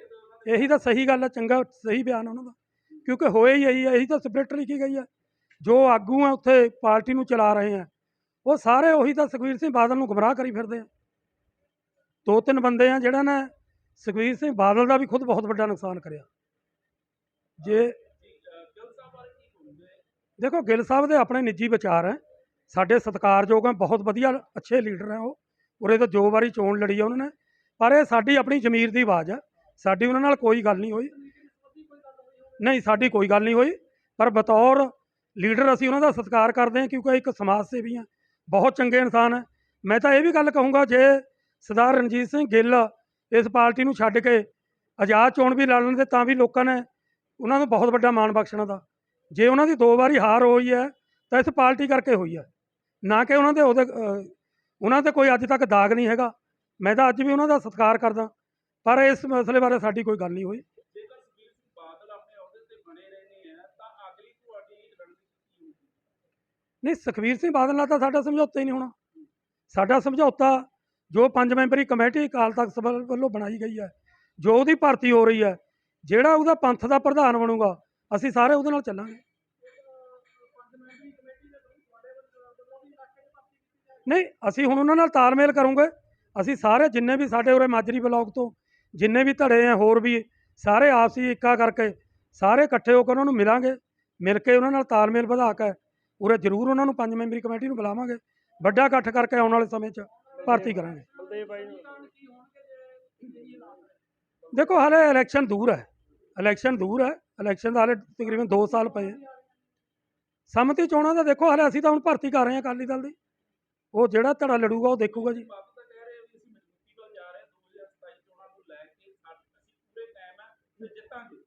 ਇਹੀ ਤਾਂ ਸਹੀ ਗੱਲ ਹੈ ਚੰਗਾ ਸਹੀ ਬਿਆਨ ਉਹਨਾਂ ਦਾ। ਕਿਉਂਕਿ ਹੋਏ ਹੀ ਇਹੀ ਹੈ ਇਹੀ ਤਾਂ ਸਪਰਿਟ ਲਿਖੀ ਗਈ ਹੈ ਜੋ ਆਗੂ ਆ ਉੱਥੇ ਪਾਰਟੀ ਨੂੰ ਚਲਾ ਰਹੇ ਆ। ਉਹ ਸਾਰੇ ਉਹੀ ਤਾਂ ਸੁਖਵੀਰ ਸਿੰਘ ਬਾਦਲ ਨੂੰ ਗੁੰਮਰਾਹ ਕਰੀ ਫਿਰਦੇ ਆ। ਦੋ ਤਿੰਨ ਬੰਦੇ ਆ ਜਿਹੜਾ ਨੇ ਸੁਖਵੀਰ ਸਿੰਘ ਬਾਦਲ ਦਾ ਵੀ ਖੁਦ ਬਹੁਤ ਵੱਡਾ ਨੁਕਸਾਨ ਕਰਿਆ। ਜੇ ਦੇਖੋ, ਗਿੱਲ ਸਾਹਿਬ ਦੇ ਆਪਣੇ ਨਿੱਜੀ ਵਿਚਾਰ ਹੈ ਸਾਡੇ ਸਤਿਕਾਰਯੋਗ ਆ, ਬਹੁਤ ਵਧੀਆ, ਅੱਛੇ ਲੀਡਰ ਹੈ ਉਹ। ਉਰੇ ਤਾਂ ਜੋ ਵਾਰੀ ਚੋਣ ਲੜੀ ਆ ਉਹਨਾਂ ਨੇ। ਪਰ ਇਹ ਸਾਡੀ ਆਪਣੀ ਜ਼ਮੀਰ ਦੀ ਆਵਾਜ਼ ਹੈ ਸਾਡੀ ਉਹਨਾਂ ਨਾਲ ਕੋਈ ਗੱਲ ਨਹੀਂ ਹੋਈ। ਨਹੀਂ, ਸਾਡੀ ਕੋਈ ਗੱਲ ਨਹੀਂ ਹੋਈ। ਪਰ ਬਤੌਰ ਲੀਡਰ ਅਸੀਂ ਉਹਨਾਂ ਦਾ ਸਤਿਕਾਰ ਕਰਦੇ ਹਾਂ ਕਿਉਂਕਿ ਇੱਕ ਸਮਾਜ ਸੇਵੀ ਆ ਬਹੁਤ ਚੰਗੇ ਇਨਸਾਨ ਹੈ। ਮੈਂ ਤਾਂ ਇਹ ਵੀ ਗੱਲ ਕਹੂੰਗਾ, ਜੇ ਸਰਦਾਰ ਰਣਜੀਤ ਸਿੰਘ ਗਿੱਲ ਇਸ ਪਾਰਟੀ ਨੂੰ ਛੱਡ ਕੇ ਆਜ਼ਾਦ ਚੋਣ ਵੀ ਲੜਨ ਦੇ ਤਾਂ ਵੀ ਲੋਕਾਂ ਨੇ ਉਹਨਾਂ ਨੂੰ ਬਹੁਤ ਵੱਡਾ ਮਾਣ ਬਖਸ਼ਣਾ ਦਾ। ਜੇ ਉਹਨਾਂ ਦੀ ਦੋ ਵਾਰੀ ਹਾਰ ਹੋਈ ਹੈ, ਤਾਂ ਇਸ ਪਾਰਟੀ ਕਰਕੇ ਹੋਈ ਹੈ। ਨਾ ਕਿ ਉਹਨਾਂ ਦੇ ਉਹਦੇ ਉਹਨਾਂ ਤੇ ਕੋਈ ਅੱਜ ਤੱਕ ਦਾਗ ਨਹੀਂ ਹੈਗਾ। ਮੈਂ ਤਾਂ ਅੱਜ ਵੀ ਉਹਨਾਂ ਦਾ ਸਤਿਕਾਰ ਕਰਦਾ ਪਰ ਇਸ ਮਸਲੇ ਬਾਰੇ ਸਾਡੀ ਕੋਈ ਗੱਲ ਨਹੀਂ ਹੋਈ। ਨਹੀਂ ਸੁਖਵੀਰ ਸਿੰਘ ਬਾਦਲ ਨਾਲ ਤਾਂ ਸਾਡਾ ਸਮਝੌਤਾ ਹੀ ਨਹੀਂ ਹੋਣਾ। ਸਾਡਾ ਸਮਝੌਤਾ ਜੋ ਪੰਜ ਮੈਂਬਰੀ ਕਮੇਟੀ ਅਕਾਲ ਤਖਤ ਸਭਾ ਵੱਲੋਂ ਬਣਾਈ ਗਈ ਹੈ ਜੋ ਉਹਦੀ ਭਰਤੀ ਹੋ ਰਹੀ ਹੈ ਜਿਹੜਾ ਉਹਦਾ ਪੰਥ ਦਾ ਪ੍ਰਧਾਨ ਬਣੂਗਾ ਅਸੀਂ ਸਾਰੇ ਉਹਦੇ ਨਾਲ ਚੱਲਾਂਗੇ। ਨਹੀਂ ਅਸੀਂ ਹੁਣ ਉਹਨਾਂ ਨਾਲ ਤਾਲਮੇਲ ਕਰੂੰਗੇ। ਅਸੀਂ ਸਾਰੇ ਜਿੰਨੇ ਵੀ ਸਾਡੇ ਉਰੇ ਮਾਜਰੀ ਬਲਾਕ ਤੋਂ, ਜਿੰਨੇ ਵੀ ਧੜੇ ਆ, ਹੋਰ ਵੀ ਸਾਰੇ ਆਪਸੀ ਇੱਕਾ ਕਰਕੇ ਸਾਰੇ ਇਕੱਠੇ ਹੋ ਕੇ ਉਹਨਾਂ ਨੂੰ ਮਿਲਾਂਗੇ, ਮਿਲ ਕੇ ਉਹਨਾਂ ਨਾਲ ਤਾਲਮੇਲ ਵਧਾ ਕੇ ਉਰੇ ਜ਼ਰੂਰ ਉਹਨਾਂ ਨੂੰ ਪੰਜ ਮੈਂਬਰੀ ਕਮੇਟੀ ਨੂੰ ਬੁਲਾਵਾਂਗੇ, ਵੱਡਾ ਇਕੱਠ ਕਰਕੇ ਆਉਣ ਵਾਲੇ ਸਮੇਂ 'ਚ ਭਰਤੀ ਕਰਾਂਗੇ। ਦੇਖੋ, ਹਾਲੇ ਇਲੈਕਸ਼ਨ ਦੂਰ ਹੈ ਇਲੈਕਸ਼ਨ ਦੂਰ ਹੈ ਇਲੈਕਸ਼ਨ ਦਾ ਹਾਲੇ ਤਕਰੀਬਨ 2 ਸਾਲ ਪਏ ਹੈ ਸੰਮਤੀ ਚੋਣਾਂ ਦਾ ਦੇਖੋ, ਹਾਲੇ ਅਸੀਂ ਤਾਂ ਹੁਣ ਭਰਤੀ ਕਰ ਰਹੇ ਹਾਂ ਅਕਾਲੀ ਦਲ ਦੀ। ਉਹ ਜਿਹੜਾ ਧੜਾ ਲੜੂਗਾ ਉਹ ਦੇਖੂਗਾ ਜੀ ਬਾਦਲ ਤਾਂ ਕਹਿ ਰਹੇ ਵੀ ਅਸੀਂ ਮਜ਼ਬੂਤੀ ਵੱਲ ਜਾ ਰਹੇ ਹਾਂ 2027 ਚੋਣਾਂ ਨੂੰ ਲੈ ਕੇ ਸਾਡੇ ਅਸੀਂ ਪੂਰੇ ਟਾਈਮ ਹੈ ਤੇ ਜਿੱਤਾਂਗੇ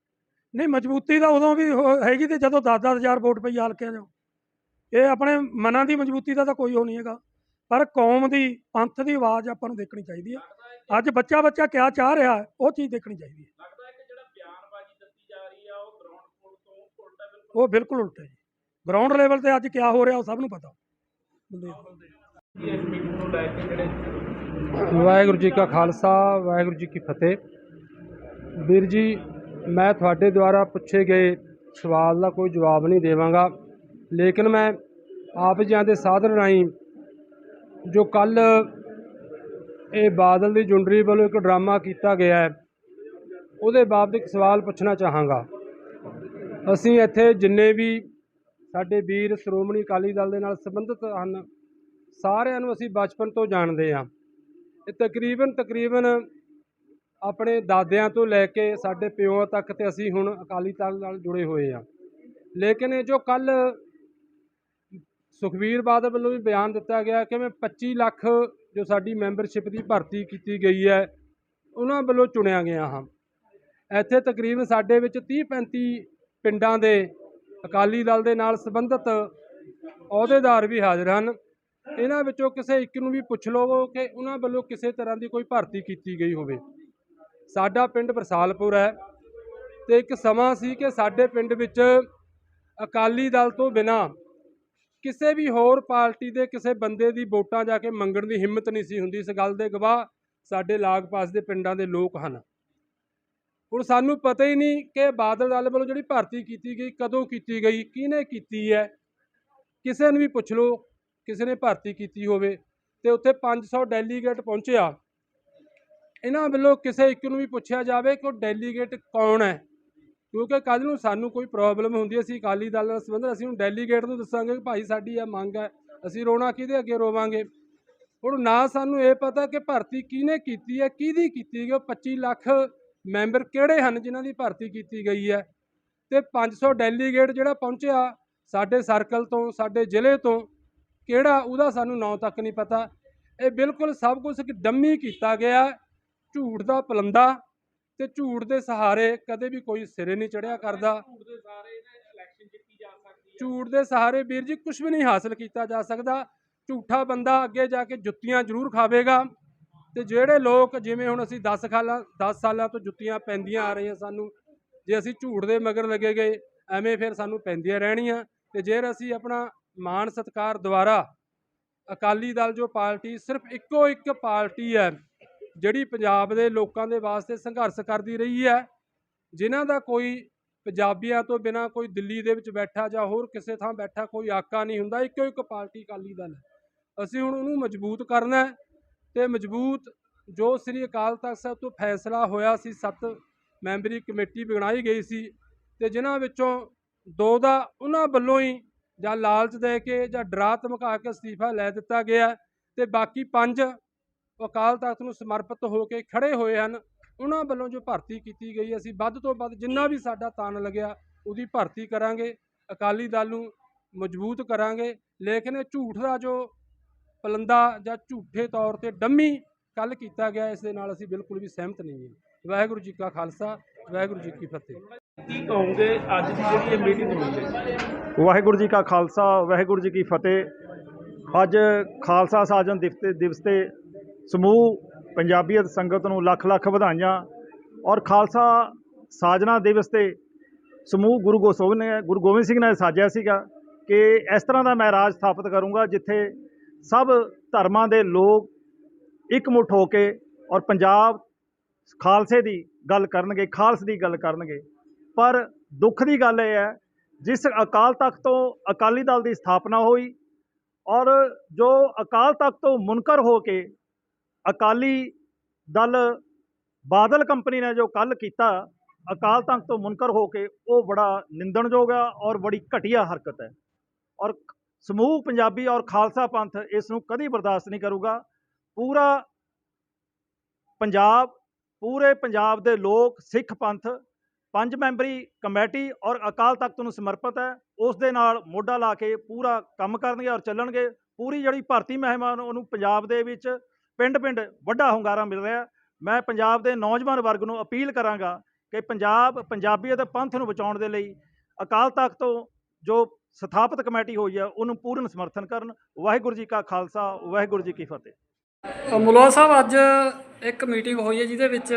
ਨਹੀਂ, ਮਜ਼ਬੂਤੀ ਤਾਂ ਉਦੋਂ ਵੀ ਹੋ- ਹੈਗੀ ਤੇ ਜਦੋਂ 10-10000 ਵੋਟ ਪਈ ਹਲਕਿਆਂ 'ਚੋਂ। ਇਹ ਆਪਣੇ ਮਨਾਂ ਦੀ ਮਜ਼ਬੂਤੀ ਦਾ ਤਾਂ ਕੋਈ ਉਹ ਨਹੀਂ ਹੈਗਾ। ਪਰ ਕੌਮ ਦੀ, ਪੰਥ ਦੀ ਆਵਾਜ਼ ਆਪਾਂ ਨੂੰ ਦੇਖਣੀ ਚਾਹੀਦੀ ਹੈ। ਅੱਜ ਬੱਚਾ ਬੱਚਾ ਕਿਆ ਚਾਹ ਰਿਹਾ ਹੈ ਉਹ ਚੀਜ਼ ਦੇਖਣੀ ਚਾਹੀਦੀ ਹੈ। ਲੱਗਦਾ ਹੈ ਕਿ ਜਿਹੜਾ ਬਿਆਨਬਾਜ਼ੀ ਦਿੱਤੀ ਜਾ ਰਹੀ ਆ ਉਹ ਗਰਾਊਂਡ ਫਲੋਰ ਤੋਂ ਉਲਟਾ ਬਿਲਕੁਲ ਉਹ ਬਿਲਕੁਲ ਉਲਟਾ ਜੀ। ਗਰਾਊਂਡ ਲੈਵਲ ਤੇ ਅੱਜ ਕਿਆ ਹੋ ਰਿਹਾ, ਉਹ ਸਭ ਨੂੰ ਪਤਾ। ਬੰਦੇ ਇਸ ਮੀਟਿੰਗ ਨੂੰ ਲੈ ਕੇ ਜਿਹੜੇ ਵਾਹਿਗੁਰੂ ਜੀ ਕਾ ਖਾਲਸਾ, ਵਾਹਿਗੁਰੂ ਜੀ ਕੀ ਫਤਿਹ। ਵੀਰ ਜੀ ਮੈਂ ਤੁਹਾਡੇ ਦੁਆਰਾ ਪੁੱਛੇ ਗਏ ਸਵਾਲ ਦਾ ਕੋਈ ਜਵਾਬ ਨਹੀਂ ਦੇਵਾਂਗਾ। ਲੇਕਿਨ ਮੈਂ ਆਪ ਜੀਆਂ ਦੇ ਸਾਧਨ ਰਾਹੀਂ ਜੋ ਕੱਲ ਇਹ ਬਾਦਲ ਦੀ ਜੁੰਡਰੀ ਵੱਲੋਂ ਇੱਕ ਡਰਾਮਾ ਕੀਤਾ ਗਿਆ ਹੈ, ਉਹਦੇ ਬਾਬਤ ਇੱਕ ਸਵਾਲ ਪੁੱਛਣਾ ਚਾਹਾਂਗਾ। ਅਸੀਂ ਇੱਥੇ ਜਿੰਨੇ ਵੀ ਸਾਡੇ ਵੀਰ ਸ਼੍ਰੋਮਣੀ ਅਕਾਲੀ ਦਲ ਦੇ ਨਾਲ ਸੰਬੰਧਿਤ ਹਨ, ਸਾਰਿਆਂ ਨੂੰ ਅਸੀਂ ਬਚਪਨ ਤੋਂ ਜਾਣਦੇ ਹਾਂ। ਇਹ ਤਕਰੀਬਨ ਤਕਰੀਬਨ ਆਪਣੇ ਦਾਦਿਆਂ ਤੋਂ ਲੈ ਕੇ ਸਾਡੇ ਪਿਓ ਤੱਕ ਤੇ ਅਸੀਂ ਹੁਣ ਅਕਾਲੀ ਦਲ ਨਾਲ ਜੁੜੇ ਹੋਏ ਆ ਲੇਕਿਨ ਇਹ ਜੋ ਕੱਲ ਸੁਖਵੀਰ ਬਾਦਲ ਵੱਲੋਂ ਵੀ ਬਿਆਨ ਦਿੱਤਾ ਗਿਆ ਕਿ ਮੈਂ 25 ਲੱਖ ਜੋ ਸਾਡੀ ਮੈਂਬਰਸ਼ਿਪ ਦੀ ਭਰਤੀ ਕੀਤੀ ਗਈ ਹੈ, ਉਹਨਾਂ ਵੱਲੋਂ ਚੁਣਿਆ ਗਿਆ ਹਾਂ। ਇੱਥੇ ਤਕਰੀਬਨ ਸਾਡੇ ਵਿੱਚ 30 35 ਪਿੰਡਾਂ ਦੇ ਅਕਾਲੀ ਦਲ ਦੇ ਨਾਲ ਸੰਬੰਧਿਤ ਅਹੁਦੇਦਾਰ ਵੀ ਹਾਜ਼ਰ ਹਨ। ਇਹਨਾਂ ਵਿੱਚੋਂ ਕਿਸੇ ਇੱਕ ਨੂੰ ਵੀ ਪੁੱਛ ਲਵੋ ਕਿ ਉਹਨਾਂ ਵੱਲੋਂ ਕਿਸੇ ਤਰ੍ਹਾਂ ਦੀ ਕੋਈ ਭਰਤੀ ਕੀਤੀ ਗਈ ਹੋਵੇ। ਸਾਡਾ ਪਿੰਡ ਬਰਸਾਲਪੁਰ ਹੈ ਤੇ ਇੱਕ ਸਮਾਂ ਸੀ ਕਿ ਸਾਡੇ ਪਿੰਡ ਵਿੱਚ ਅਕਾਲੀ ਦਲ ਤੋਂ ਬਿਨਾਂ ਕਿਸੇ ਵੀ ਹੋਰ ਪਾਰਟੀ ਦੇ ਕਿਸੇ ਬੰਦੇ ਦੀ ਵੋਟਾਂ ਜਾ ਕੇ ਮੰਗਣ ਦੀ ਹਿੰਮਤ ਨਹੀਂ ਸੀ ਹੁੰਦੀ। ਇਸ ਗੱਲ ਦੇ ਗਵਾਹ ਸਾਡੇ ਲਾਗ-ਪਾਸ ਦੇ ਪਿੰਡਾਂ ਦੇ ਲੋਕ ਹਨ। ਹੁਣ ਸਾਨੂੰ ਪਤਾ ਹੀ ਨਹੀਂ ਕਿ ਬਾਦਲ ਦਲ ਵੱਲੋਂ ਜਿਹੜੀ ਭਰਤੀ ਕੀਤੀ ਗਈ, ਕਦੋਂ ਕੀਤੀ ਗਈ, ਕਿਹਨੇ ਕੀਤੀ ਹੈ? ਕਿਸੇ ਨੂੰ ਵੀ ਪੁੱਛ ਲਓ, ਕਿਸੇ ਨੇ ਭਰਤੀ ਕੀਤੀ ਹੋਵੇ ਤੇ ਉੱਥੇ 500 ਡੈਲੀਗੇਟ ਪਹੁੰਚਿਆ। ਇਹਨਾਂ ਵੱਲੋਂ ਕਿਸੇ ਇੱਕ ਨੂੰ ਵੀ ਪੁੱਛਿਆ ਜਾਵੇ ਕਿ ਉਹ ਡੈਲੀਗੇਟ ਕੌਣ ਹੈ। ਕਿਉਂਕਿ ਕੱਲ ਨੂੰ ਸਾਨੂੰ ਕੋਈ ਪ੍ਰੋਬਲਮ ਹੁੰਦੀ ਹੈ, ਅਸੀਂ ਅਕਾਲੀ ਦਲ ਨਾਲ ਸੰਬੰਧ ਅਸੀਂ ਹੁਣ ਡੈਲੀਗੇਟ ਨੂੰ ਦੱਸਾਂਗੇ ਕਿ ਭਾਈ ਸਾਡੀ ਇਹ ਮੰਗ ਹੈ ਅਸੀਂ ਰੋਣਾ ਕਿਹਦੇ ਅੱਗੇ ਰੋਵਾਂਗੇ। ਹੁਣ ਨਾ ਸਾਨੂੰ ਇਹ ਪਤਾ ਕਿ ਭਰਤੀ ਕਿਹਨੇ ਕੀਤੀ ਹੈ ਕਿਹਦੀ ਕੀਤੀ ਗਈ ਉਹ 25 ਲੱਖ ਮੈਂਬਰ ਕਿਹੜੇ ਹਨ ਜਿਨ੍ਹਾਂ ਦੀ ਭਰਤੀ ਕੀਤੀ ਗਈ ਹੈ। ਤੇ 500 ਡੈਲੀਗੇਟ ਜਿਹੜਾ ਪਹੁੰਚਿਆ ਸਾਡੇ ਸਰਕਲ ਤੋਂ ਸਾਡੇ ਜ਼ਿਲ੍ਹੇ ਤੋਂ ਕਿਹੜਾ ਉਹਦਾ ਸਾਨੂੰ ਨਾਂ ਤੱਕ ਨਹੀਂ ਪਤਾ। ਇਹ ਬਿਲਕੁਲ ਸਭ ਕੁਝ ਇੱਕ ਡੰਮੀ ਕੀਤਾ ਗਿਆ। ਝੂਠ ਦਾ ਪਲੰਦਾ ਤੇ ਝੂਠ ਦੇ ਸਹਾਰੇ ਕਦੇ ਵੀ ਕੋਈ ਸਿਰੇ ਨਹੀਂ ਚੜਿਆ ਕਰਦਾ। ਝੂਠ ਦੇ ਸਹਾਰੇ ਵੀਰ ਜੀ ਕੁਝ ਵੀ ਨਹੀਂ ਹਾਸਲ ਕੀਤਾ ਜਾ ਸਕਦਾ। ਝੂਠਾ ਬੰਦਾ ਅੱਗੇ ਜਾ ਕੇ ਜੁੱਤੀਆਂ ਜ਼ਰੂਰ ਖਾਵੇਗਾ ਤੇ ਜਿਹੜੇ ਲੋਕ ਜਿਵੇਂ ਹੁਣ ਅਸੀਂ 10 ਸਾਲਾਂ 10 ਸਾਲਾਂ ਤੋਂ ਜੁੱਤੀਆਂ ਪੈਂਦੀਆਂ ਆ ਰਹੀਆਂ ਸਾਨੂੰ ਜੇ ਅਸੀਂ ਝੂਠ ਦੇ ਮਗਰ ਲੱਗੇ ਗਏ ਐਵੇਂ ਫਿਰ ਸਾਨੂੰ ਪੈਂਦੀਆਂ ਰਹਿਣੀਆਂ ਤੇ ਜੇ ਅਸੀਂ ਆਪਣਾ ਮਾਣ ਸਤਕਾਰ ਦੁਆਰਾ ਅਕਾਲੀ ਦਲ ਜੋ ਪਾਰਟੀ ਸਿਰਫ ਇੱਕੋ ਇੱਕ ਪਾਰਟੀ ਹੈ ਜਿਹੜੀ ਪੰਜਾਬ ਦੇ ਲੋਕਾਂ ਦੇ ਵਾਸਤੇ ਸੰਘਰਸ਼ ਕਰਦੀ ਰਹੀ ਹੈ, ਜਿਨ੍ਹਾਂ ਦਾ ਕੋਈ ਪੰਜਾਬੀਆਂ ਤੋਂ ਬਿਨਾ ਕੋਈ ਦਿੱਲੀ ਦੇ ਵਿੱਚ ਬੈਠਾ ਜਾਂ ਹੋਰ ਕਿਸੇ ਥਾਂ ਬੈਠਾ ਕੋਈ ਆਕਾ ਨਹੀਂ ਹੁੰਦਾ, ਇੱਕੋ ਇੱਕ ਪਾਰਟੀ ਅਕਾਲੀ ਦਲ ਹੈ। ਅਸੀਂ ਹੁਣ ਉਹਨੂੰ ਮਜ਼ਬੂਤ ਕਰਨਾ ਹੈ ਤੇ ਮਜ਼ਬੂਤ ਜੋ ਸ੍ਰੀ ਅਕਾਲ ਤਖਤ ਸਾਹਿਬ ਤੋਂ ਫੈਸਲਾ ਹੋਇਆ ਸੀ, ਸੱਤ ਮੈਂਬਰੀ ਕਮੇਟੀ ਬਣਾਈ ਗਈ ਸੀ ਤੇ ਜਿਨ੍ਹਾਂ ਵਿੱਚੋਂ ਦੋ ਦਾ ਉਹਨਾਂ ਵੱਲੋਂ ਹੀ ਜਾਂ ਲਾਲਚ ਦੇ ਕੇ ਜਾਂ ਡਰਾ ਧਮਕਾ ਕੇ ਅਸਤੀਫਾ ਲੈ ਦਿੱਤਾ ਗਿਆ ਤੇ ਬਾਕੀ ਪੰਜ ਅਕਾਲ ਤਖਤ ਨੂੰ ਸਮਰਪਿਤ ਹੋ ਕੇ ਖੜੇ ਹੋਏ ਹਨ। ਉਹਨਾਂ ਵੱਲੋਂ ਜੋ ਭਰਤੀ ਕੀਤੀ ਗਈ ਅਸੀਂ ਵੱਧ ਤੋਂ ਵੱਧ ਜਿੰਨਾ ਵੀ ਸਾਡਾ ਤਨ ਲੱਗਿਆ ਉਹਦੀ ਭਰਤੀ ਕਰਾਂਗੇ। ਅਕਾਲੀ ਦਲ ਨੂੰ ਮਜ਼ਬੂਤ ਕਰਾਂਗੇ। ਲੇਕਿਨ ਇਹ ਝੂਠ ਦਾ ਜੋ ਪਲੰਦਾ ਜਾਂ ਝੂਠੇ ਤੌਰ ਤੇ ਡੰਮੀ ਕੱਲ ਕੀਤਾ ਗਿਆ ਇਸ ਦੇ ਨਾਲ ਅਸੀਂ ਬਿਲਕੁਲ ਵੀ ਸਹਿਮਤ ਨਹੀਂ ਹਾਂ। ਵਾਹਿਗੁਰੂ ਜੀ ਕਾ ਖਾਲਸਾ ਵਾਹਿਗੁਰੂ ਜੀ ਕੀ ਫਤਿਹ। ਕੀ ਕਹੋਗੇ ਅੱਜ ਦੀ ਜਿਹੜੀ ਇਹ ਮੀਟਿੰਗ ਹੋਈ ਹੈ? ਵਾਹਿਗੁਰੂ ਜੀ ਕਾ ਖਾਲਸਾ ਵਾਹਿਗੁਰੂ ਜੀ ਕੀ ਫਤਿਹ। ਅੱਜ ਖਾਲਸਾ ਸਾਜਨ ਦਿਵਸ ਤੇ ਦਿਵਸ ਤੇ ਸਮੂਹ ਪੰਜਾਬੀਅਤ ਸੰਗਤ ਨੂੰ ਲੱਖ ਲੱਖ ਵਧਾਈਆਂ ਔਰ ਖਾਲਸਾ ਸਾਜਨਾ ਦਿਵਸ ਤੇ ਸਮੂਹ ਗੁਰੂ ਗੋਬਿੰਦ ਨੇ, ਗੁਰੂ ਗੋਬਿੰਦ ਸਿੰਘ ਨੇ ਸਾਜਿਆ ਸੀਗਾ ਕਿ ਇਸ ਤਰ੍ਹਾਂ ਦਾ ਮੈਂ ਰਾਜ ਸਥਾਪਿਤ ਕਰੂੰਗਾ ਜਿੱਥੇ ਸਭ ਧਰਮਾਂ ਦੇ ਲੋਕ ਇਕਮੁੱਠ ਹੋ ਕੇ ਔਰ ਪੰਜਾਬ ਖਾਲਸੇ ਦੀ ਗੱਲ ਕਰਨਗੇ, ਖਾਲਸ ਦੀ ਗੱਲ ਕਰਨਗੇ। ਪਰ ਦੁੱਖ ਦੀ ਗੱਲ ਇਹ ਹੈ, ਜਿਸ ਅਕਾਲ ਤਖਤ ਤੋਂ ਅਕਾਲੀ ਦਲ ਦੀ ਸਥਾਪਨਾ ਹੋਈ ਔਰ ਜੋ ਅਕਾਲ ਤਖਤ ਤੋਂ ਮੁਨਕਰ ਹੋ ਕੇ ਅਕਾਲੀ ਦਲ ਬਾਦਲ ਕੰਪਨੀ ਨੇ ਜੋ ਕੱਲ ਕੀਤਾ, ਅਕਾਲ ਤਖਤ ਤੋਂ ਮੁਨਕਰ ਹੋ ਕੇ ਉਹ ਬੜਾ ਨਿੰਦਣਯੋਗ ਆ ਔਰ ਬੜੀ ਘਟੀਆ ਹਰਕਤ ਹੈ। ਔਰ ਸਮੂਹ ਪੰਜਾਬੀ ਔਰ ਖਾਲਸਾ ਪੰਥ ਇਸ ਨੂੰ ਕਦੀ ਬਰਦਾਸ਼ਤ ਨਹੀਂ ਕਰੂਗਾ। ਪੂਰਾ ਪੰਜਾਬ, ਪੂਰੇ ਪੰਜਾਬ ਦੇ ਲੋਕ, ਸਿੱਖ ਪੰਥ, ਪੰਜ ਮੈਂਬਰੀ ਕਮੇਟੀ ਔਰ ਅਕਾਲ ਤਖਤ ਨੂੰ ਸਮਰਪਿਤ ਹੈ। ਉਸ ਦੇ ਨਾਲ ਮੋਢਾ ਲਾ ਕੇ ਪੂਰਾ ਕੰਮ ਕਰਨਗੇ ਔਰ ਚੱਲਣਗੇ। ਪੂਰੀ ਜਿਹੜੀ ਭਰਤੀ ਮਹਿਮਾਨ ਉਹਨੂੰ ਪੰਜਾਬ ਦੇ ਵਿੱਚ ਪਿੰਡ-ਪਿੰਡ ਵੱਡਾ ਹੁੰਗਾਰਾ ਮਿਲ ਰਿਹਾ। ਮੈਂ ਪੰਜਾਬ ਦੇ ਨੌਜਵਾਨ ਵਰਗ ਨੂੰ ਅਪੀਲ ਕਰਾਂਗਾ ਕਿ ਪੰਜਾਬ ਪੰਜਾਬੀਅਤ ਪੰਥ ਨੂੰ ਬਚਾਉਣ ਦੇ ਲਈ ਅਕਾਲ ਤਖਤ ਤੋਂ ਜੋ ਸਥਾਪਿਤ ਕਮੇਟੀ ਹੋਈ ਹੈ ਉਹਨੂੰ ਪੂਰਨ ਸਮਰਥਨ ਕਰਨ। ਵਾਹਿਗੁਰੂ ਜੀ ਕਾ ਖਾਲਸਾ, ਵਾਹਿਗੁਰੂ ਜੀ ਕੀ ਫਤਿਹ। ਮੁਲਵਾ ਸਾਹਿਬ, ਅੱਜ ਇੱਕ ਮੀਟਿੰਗ ਹੋਈ ਹੈ, ਜਿਹਦੇ ਵਿੱਚ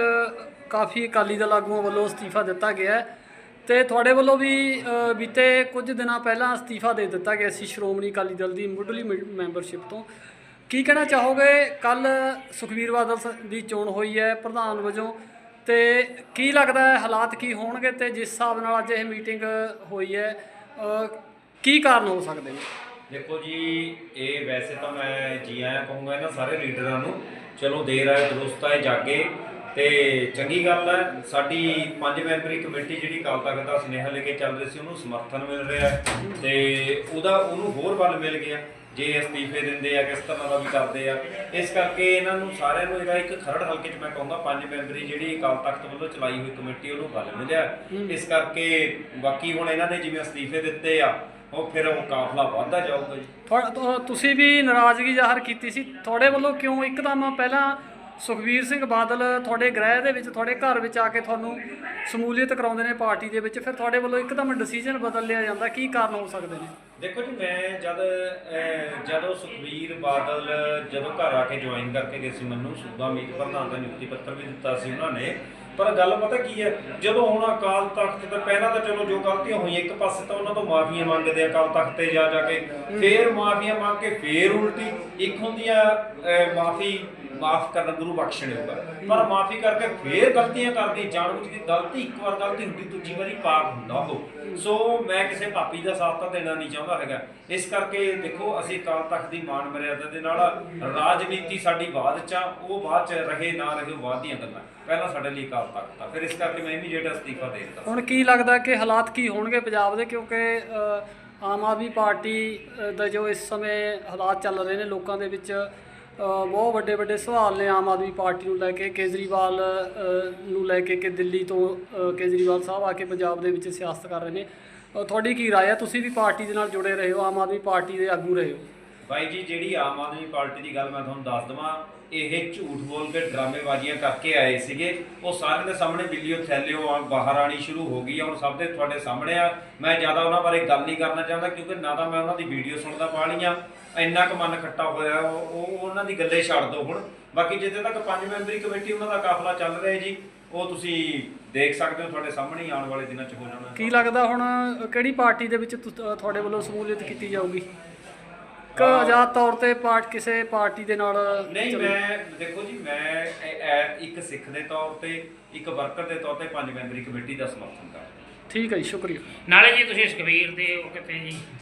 ਕਾਫੀ ਅਕਾਲੀ ਦਲ ਆਗੂਆਂ ਵੱਲੋਂ ਅਸਤੀਫਾ ਦਿੱਤਾ ਗਿਆ ਹੈ ਤੇ ਤੁਹਾਡੇ ਵੱਲੋਂ ਵੀ ਬੀਤੇ ਕੁਝ ਦਿਨਾਂ ਪਹਿਲਾਂ ਅਸਤੀਫਾ ਦੇ ਦਿੱਤਾ ਗਿਆ ਸੀ ਸ਼੍ਰੋਮਣੀ ਅਕਾਲੀ ਦਲ ਦੀ ਮੁੱਢਲੀ ਮੈ- ਮੈਂਬਰਸ਼ਿਪ ਤੋਂ। ਕੀ ਕਹਿਣਾ ਚਾਹੋਗੇ? ਕੱਲ ਸੁਖਬੀਰ ਬਾਦਲ ਦੀ ਚੋਣ ਹੋਈ ਹੈ ਪ੍ਰਧਾਨ ਵਜੋਂ ਤੇ ਕੀ ਲੱਗਦਾ ਹੈ ਹਾਲਾਤ ਕੀ ਹੋਣਗੇ ਤੇ ਜਿਸ ਹਿਸਾਬ ਨਾਲ ਅੱਜ ਇਹ ਮੀਟਿੰਗ ਹੋਈ ਹੈ ਕੀ ਕਾਰਨ ਹੋ ਸਕਦੇ ਨੇ? ਦੇਖੋ ਜੀ, ਇਹ ਵੈਸੇ ਤਾਂ ਮੈਂ ਜੀ ਆਇਆਂ ਕਹੂੰਗਾ ਇਹਨਾਂ ਸਾਰੇ ਲੀਡਰਾਂ ਨੂੰ, ਚਲੋ ਦੇਰ ਆਏ ਦਰੁਸਤ ਆਏ ਜਾਗੇ ਤੇ ਚੰਗੀ ਗੱਲ ਹੈ, ਸਾਡੀ ਪੰਜ ਮੈਂਬਰੀ ਕਮੇਟੀ ਜਿਹੜੀ ਅਕਾਲ ਤਖਤ ਦਾ ਸੁਨੇਹਾ ਲੈ ਕੇ ਚੱਲ ਰਹੀ ਸੀ, ਉਹਨੂੰ ਸਮਰਥਨ ਮਿਲ ਰਿਹਾ ਹੈ ਤੇ ਉਹਦਾ, ਉਹਨੂੰ ਹੋਰ ਬਲ ਮਿਲ ਗਿਆ। ਜੇ ਅਸਤੀਫੇ ਦਿੰਦੇ ਆ ਕਿਸ ਤਰ੍ਹਾਂ ਦਾ ਵੀ ਕਰਦੇ ਆ। ਇਸ ਕਰਕੇ ਇਹਨਾਂ ਨੂੰ ਸਾਰਿਆਂ ਨੂੰ ਇਹਦਾ ਇੱਕ ਖਰੜ ਹਲਕੇ 'ਚ ਮੈਂ ਕਹੂੰਗਾ ਪੰਜ ਮੈਂਬਰੀ ਜਿਹੜੀ ਅਕਾਲ ਤਖਤ ਵੱਲੋਂ ਚਲਾਈ ਹੋਈ ਕਮੇਟੀ ਉਹਨੂੰ ਬਲ ਮਿਲਿਆ। ਇਸ ਕਰਕੇ ਬਾਕੀ ਹੁਣ ਇਹਨਾਂ ਨੇ ਜਿਵੇਂ ਅਸਤੀਫੇ ਦਿੱਤੇ ਆ ਉਹ ਫਿਰ ਉਹ ਕਾਫਲਾ ਵੱਧਦਾ ਜਾਊਗਾ ਜੀ। ਤੁਸੀਂ ਵੀ ਨਾਰਾਜ਼ਗੀ ਜ਼ਾਹਰ ਕੀਤੀ ਸੀ। ਤੁਹਾਡੇ ਵੱਲੋਂ ਕਿਉਂ ਇੱਕਦਮ ਪਹਿਲਾਂ ਸੁਖਬੀਰ ਸਿੰਘ ਬਾਦਲ ਤੁਹਾਡੇ ਗ੍ਰਹਿ ਦੇ ਵਿੱਚ ਤੁਹਾਡੇ ਘਰ ਵਿੱਚ ਆ ਕੇ ਤੁਹਾਨੂੰ ਸਮੂਲੀਅਤ ਕਰਾਉਂਦੇ ਨੇ ਪਾਰਟੀ ਦੇ ਵਿੱਚ ਫਿਰ ਤੁਹਾਡੇ ਵੱਲੋਂ ਇੱਕਦਮ ਡਿਸੀਜਨ ਬਦਲ ਲਿਆ ਜਾਂਦਾ ਕੀ ਕਾਰਨ ਹੋ ਸਕਦੇ ਨੇ? ਦੇਖੋ ਜੀ ਮੈਂ ਜਦ ਜਦੋਂ ਸੁਖਬੀਰ ਬਾਦਲ ਜਦੋਂ ਘਰ ਆ ਕੇ ਜੁਆਇਨ ਕਰਕੇ ਗਏ ਸੀ ਮੈਨੂੰ ਸੂਬਾ ਮੀਤ ਪ੍ਰਧਾਨ ਦਾ ਨਿਯੁਕਤੀ ਪੱਤਰ ਵੀ ਦਿੱਤਾ ਸੀ ਉਹਨਾਂ ਨੇ ਪਰ ਗੱਲ ਪਤਾ ਕੀ ਹੈ ਜਦੋਂ ਹੁਣ ਅਕਾਲ ਤਖਤ ਤੇ ਪਹਿਲਾਂ ਤਾਂ ਚਲੋ ਜੋ ਗਲਤੀਆਂ ਹੋਈਆਂ ਇੱਕ ਪਾਸੇ ਤਾਂ ਉਹਨਾਂ ਤੋਂ ਮਾਫੀਆਂ ਮੰਗਦੇ ਆ ਅਕਾਲ ਤਖਤ ਤੇ ਜਾ ਜਾ ਕੇ ਫੇਰ ਮਾਫੀਆਂ ਮੰਗ ਕੇ ਫੇਰ ਉਲਟੀ ਇੱਕ ਹੁੰਦੀ ਆ ਮਾਫੀ ਮਾਫ ਕਰਨਾ ਗੁਰੂ ਬਖਸ਼ਣ ਹੋਗਾ ਪਰ ਮਾਫੀ ਕਰਕੇ ਫੇਰ ਗਲਤੀਆਂ ਕਰਦੀ ਜਾਣਬੁੱਝ ਕੇ ਗਲਤੀ ਇੱਕ ਵਾਰ ਗਲਤੀ ਹੁੰਦੀ ਦੂਜੀ ਵਾਰੀ ਪਾਪ ਹੁੰਦਾ ਉਹ ਸੋ ਮੈਂ ਕਿਸੇ ਪਾਪੀ ਦਾ ਸਾਥ ਤਾਂ ਦੇਣਾ ਨਹੀਂ ਚਾਹੁੰਦਾ ਹੈਗਾ। ਇਸ ਕਰਕੇ ਦੇਖੋ ਅਸੀਂ ਅਕਾਲ ਤਖਤ ਦੀ ਮਾਨ ਮਰਿਆਦਾ ਦੇ ਨਾਲ ਰਾਜਨੀਤੀ ਸਾਡੀ ਬਾਅਦ ਚ ਉਹ ਬਾਅਦ ਚ ਰਹੇ ਨਾ ਰਹੇ ਬਾਅਦ ਦੀਆਂ ਗੱਲਾਂ। ਪਹਿਲਾਂ ਸਾਡੇ ਲਈ ਅਕਾਲ ਤਖਤ ਆ। ਫਿਰ ਇਸ ਕਰਕੇ ਮੈਂ ਇਮੀਡੀਏਟ ਅਸਤੀਫਾ ਦੇ ਦਿੱਤਾ। ਹੁਣ ਕੀ ਲੱਗਦਾ ਕਿ ਹਾਲਾਤ ਕੀ ਹੋਣਗੇ ਪੰਜਾਬ ਦੇ? ਕਿਉਂਕਿ ਆਮ ਆਦਮੀ ਪਾਰਟੀ ਅ, ਦਾ ਜੋ ਇਸ ਸਮੇਂ ਹਾਲਾਤ ਚੱਲ ਰਹੇ ਨੇ ਲੋਕਾਂ ਦੇ ਵਿੱਚ ਬਹੁਤ ਵੱਡੇ ਵੱਡੇ ਸਵਾਲ ਨੇ ਆਮ ਆਦਮੀ ਪਾਰਟੀ ਨੂੰ ਲੈ ਕੇ, ਕੇਜਰੀਵਾਲ ਨੂੰ ਲੈ ਕੇ ਕਿ ਦਿੱਲੀ ਤੋਂ ਕੇਜਰੀਵਾਲ ਸਾਹਿਬ ਆ ਕੇ ਪੰਜਾਬ ਦੇ ਵਿੱਚ ਸਿਆਸਤ ਕਰ ਰਹੇ ਨੇ। ਤੁਹਾਡੀ ਕੀ ਰਾਏ ਹੈ ਤੁਸੀਂ ਵੀ ਪਾਰਟੀ ਦੇ ਨਾਲ ਜੁੜੇ ਰਹੇ ਹੋ, ਆਮ ਆਦਮੀ ਪਾਰਟੀ ਦੇ ਆਗੂ ਰਹੇ ਹੋ। ਬਾਈ ਜੀ, ਜਿਹੜੀ ਆਮ ਆਦਮੀ ਪਾਰਟੀ ਦੀ ਗੱਲ ਮੈਂ ਤੁਹਾਨੂੰ ਦੱਸ ਦਵਾਂ, ਇਹ ਝੂਠ ਬੋਲ ਕੇ ਡਰਾਮੇਬਾਜ਼ੀਆਂ ਕਰਕੇ ਆਏ ਸੀਗੇ। ਉਹ ਸਾਰਿਆਂ ਦੇ ਸਾਹਮਣੇ ਬਿੱਲੀਓ ਥੈਲਿਓ ਆ ਬਾਹਰ ਆਣੀ ਸ਼ੁਰੂ ਹੋ ਗਈ ਆ। ਹੁਣ ਸਭ ਦੇ ਤੁਹਾਡੇ ਸਾਹਮਣੇ ਆ। ਮੈਂ ਜ਼ਿਆਦਾ ਉਹਨਾਂ ਬਾਰੇ ਗੱਲ ਨਹੀਂ ਕਰਨਾ ਚਾਹੁੰਦਾ, ਕਿਉਂਕਿ ਨਾ ਤਾਂ ਮੈਂ ਉਹਨਾਂ ਦੀ ਵੀਡੀਓ ਸੁਣਦਾ, ਪਾਲੀਆਂ। ਇੰਨਾ ਕੁ ਮਨ ਖੱਟਾ ਹੋਇਆ ਉਹ ਉਹ ਉਹਨਾਂ ਦੀ ਗੱਲੇ ਛੱਡ ਦਿਓ ਹੁਣ। ਬਾਕੀ ਜਿੱਥੇ ਤੱਕ ਪੰਜ ਮੈਂਬਰੀ ਕਮੇਟੀ ਉਹਨਾਂ ਦਾ ਕਾਫਲਾ ਚੱਲ ਰਿਹਾ ਜੀ ਉਹ ਤੁਸੀਂ ਦੇਖ ਸਕਦੇ ਹੋ ਤੁਹਾਡੇ ਸਾਹਮਣੇ ਹੀ ਆਉਣ ਵਾਲੇ ਦਿਨਾਂ 'ਚ ਹੋ ਜਾਣਾ। ਕੀ ਲੱਗਦਾ ਹੁਣ ਕਿਹੜੀ ਪਾਰਟੀ ਦੇ ਵਿੱਚ ਅ, ਤੁਹਾਡੇ ਵੱਲੋਂ ਸਮੂਲੀਅਤ ਕੀਤੀ ਜਾਊਗੀ? ਕਿ ਆਜ਼ਾਦ ਤੌਰ ਤੇ ਪਾਰਟ ਕਿਸੇ ਪਾਰਟੀ ਦੇ ਨਾਲ ਨਹੀਂ ਚੱਲੂ? ਮੈਂ ਦੇਖੋ ਜੀ ਮੈਂ ਇਹ- ਇਹ ਇੱਕ ਸਿੱਖ ਦੇ ਤੌਰ ਤੇ ਇੱਕ ਵਰਕਰ ਦੇ ਤੌਰ ਤੇ ਪੰਜ ਮੈਂਬਰੀ ਕਮੇਟੀ ਦਾ ਸਮਰਥਨ ਕਰਦਾ। ਠੀਕ ਹੈ ਜੀ ਸ਼ੁਕਰੀਆ। ਨਾਲੇ ਜੀ ਤੁਸੀਂ ਸੁਖਬੀਰ ਦੇ ਉਹ ਕਿਤੇ ਜੀ।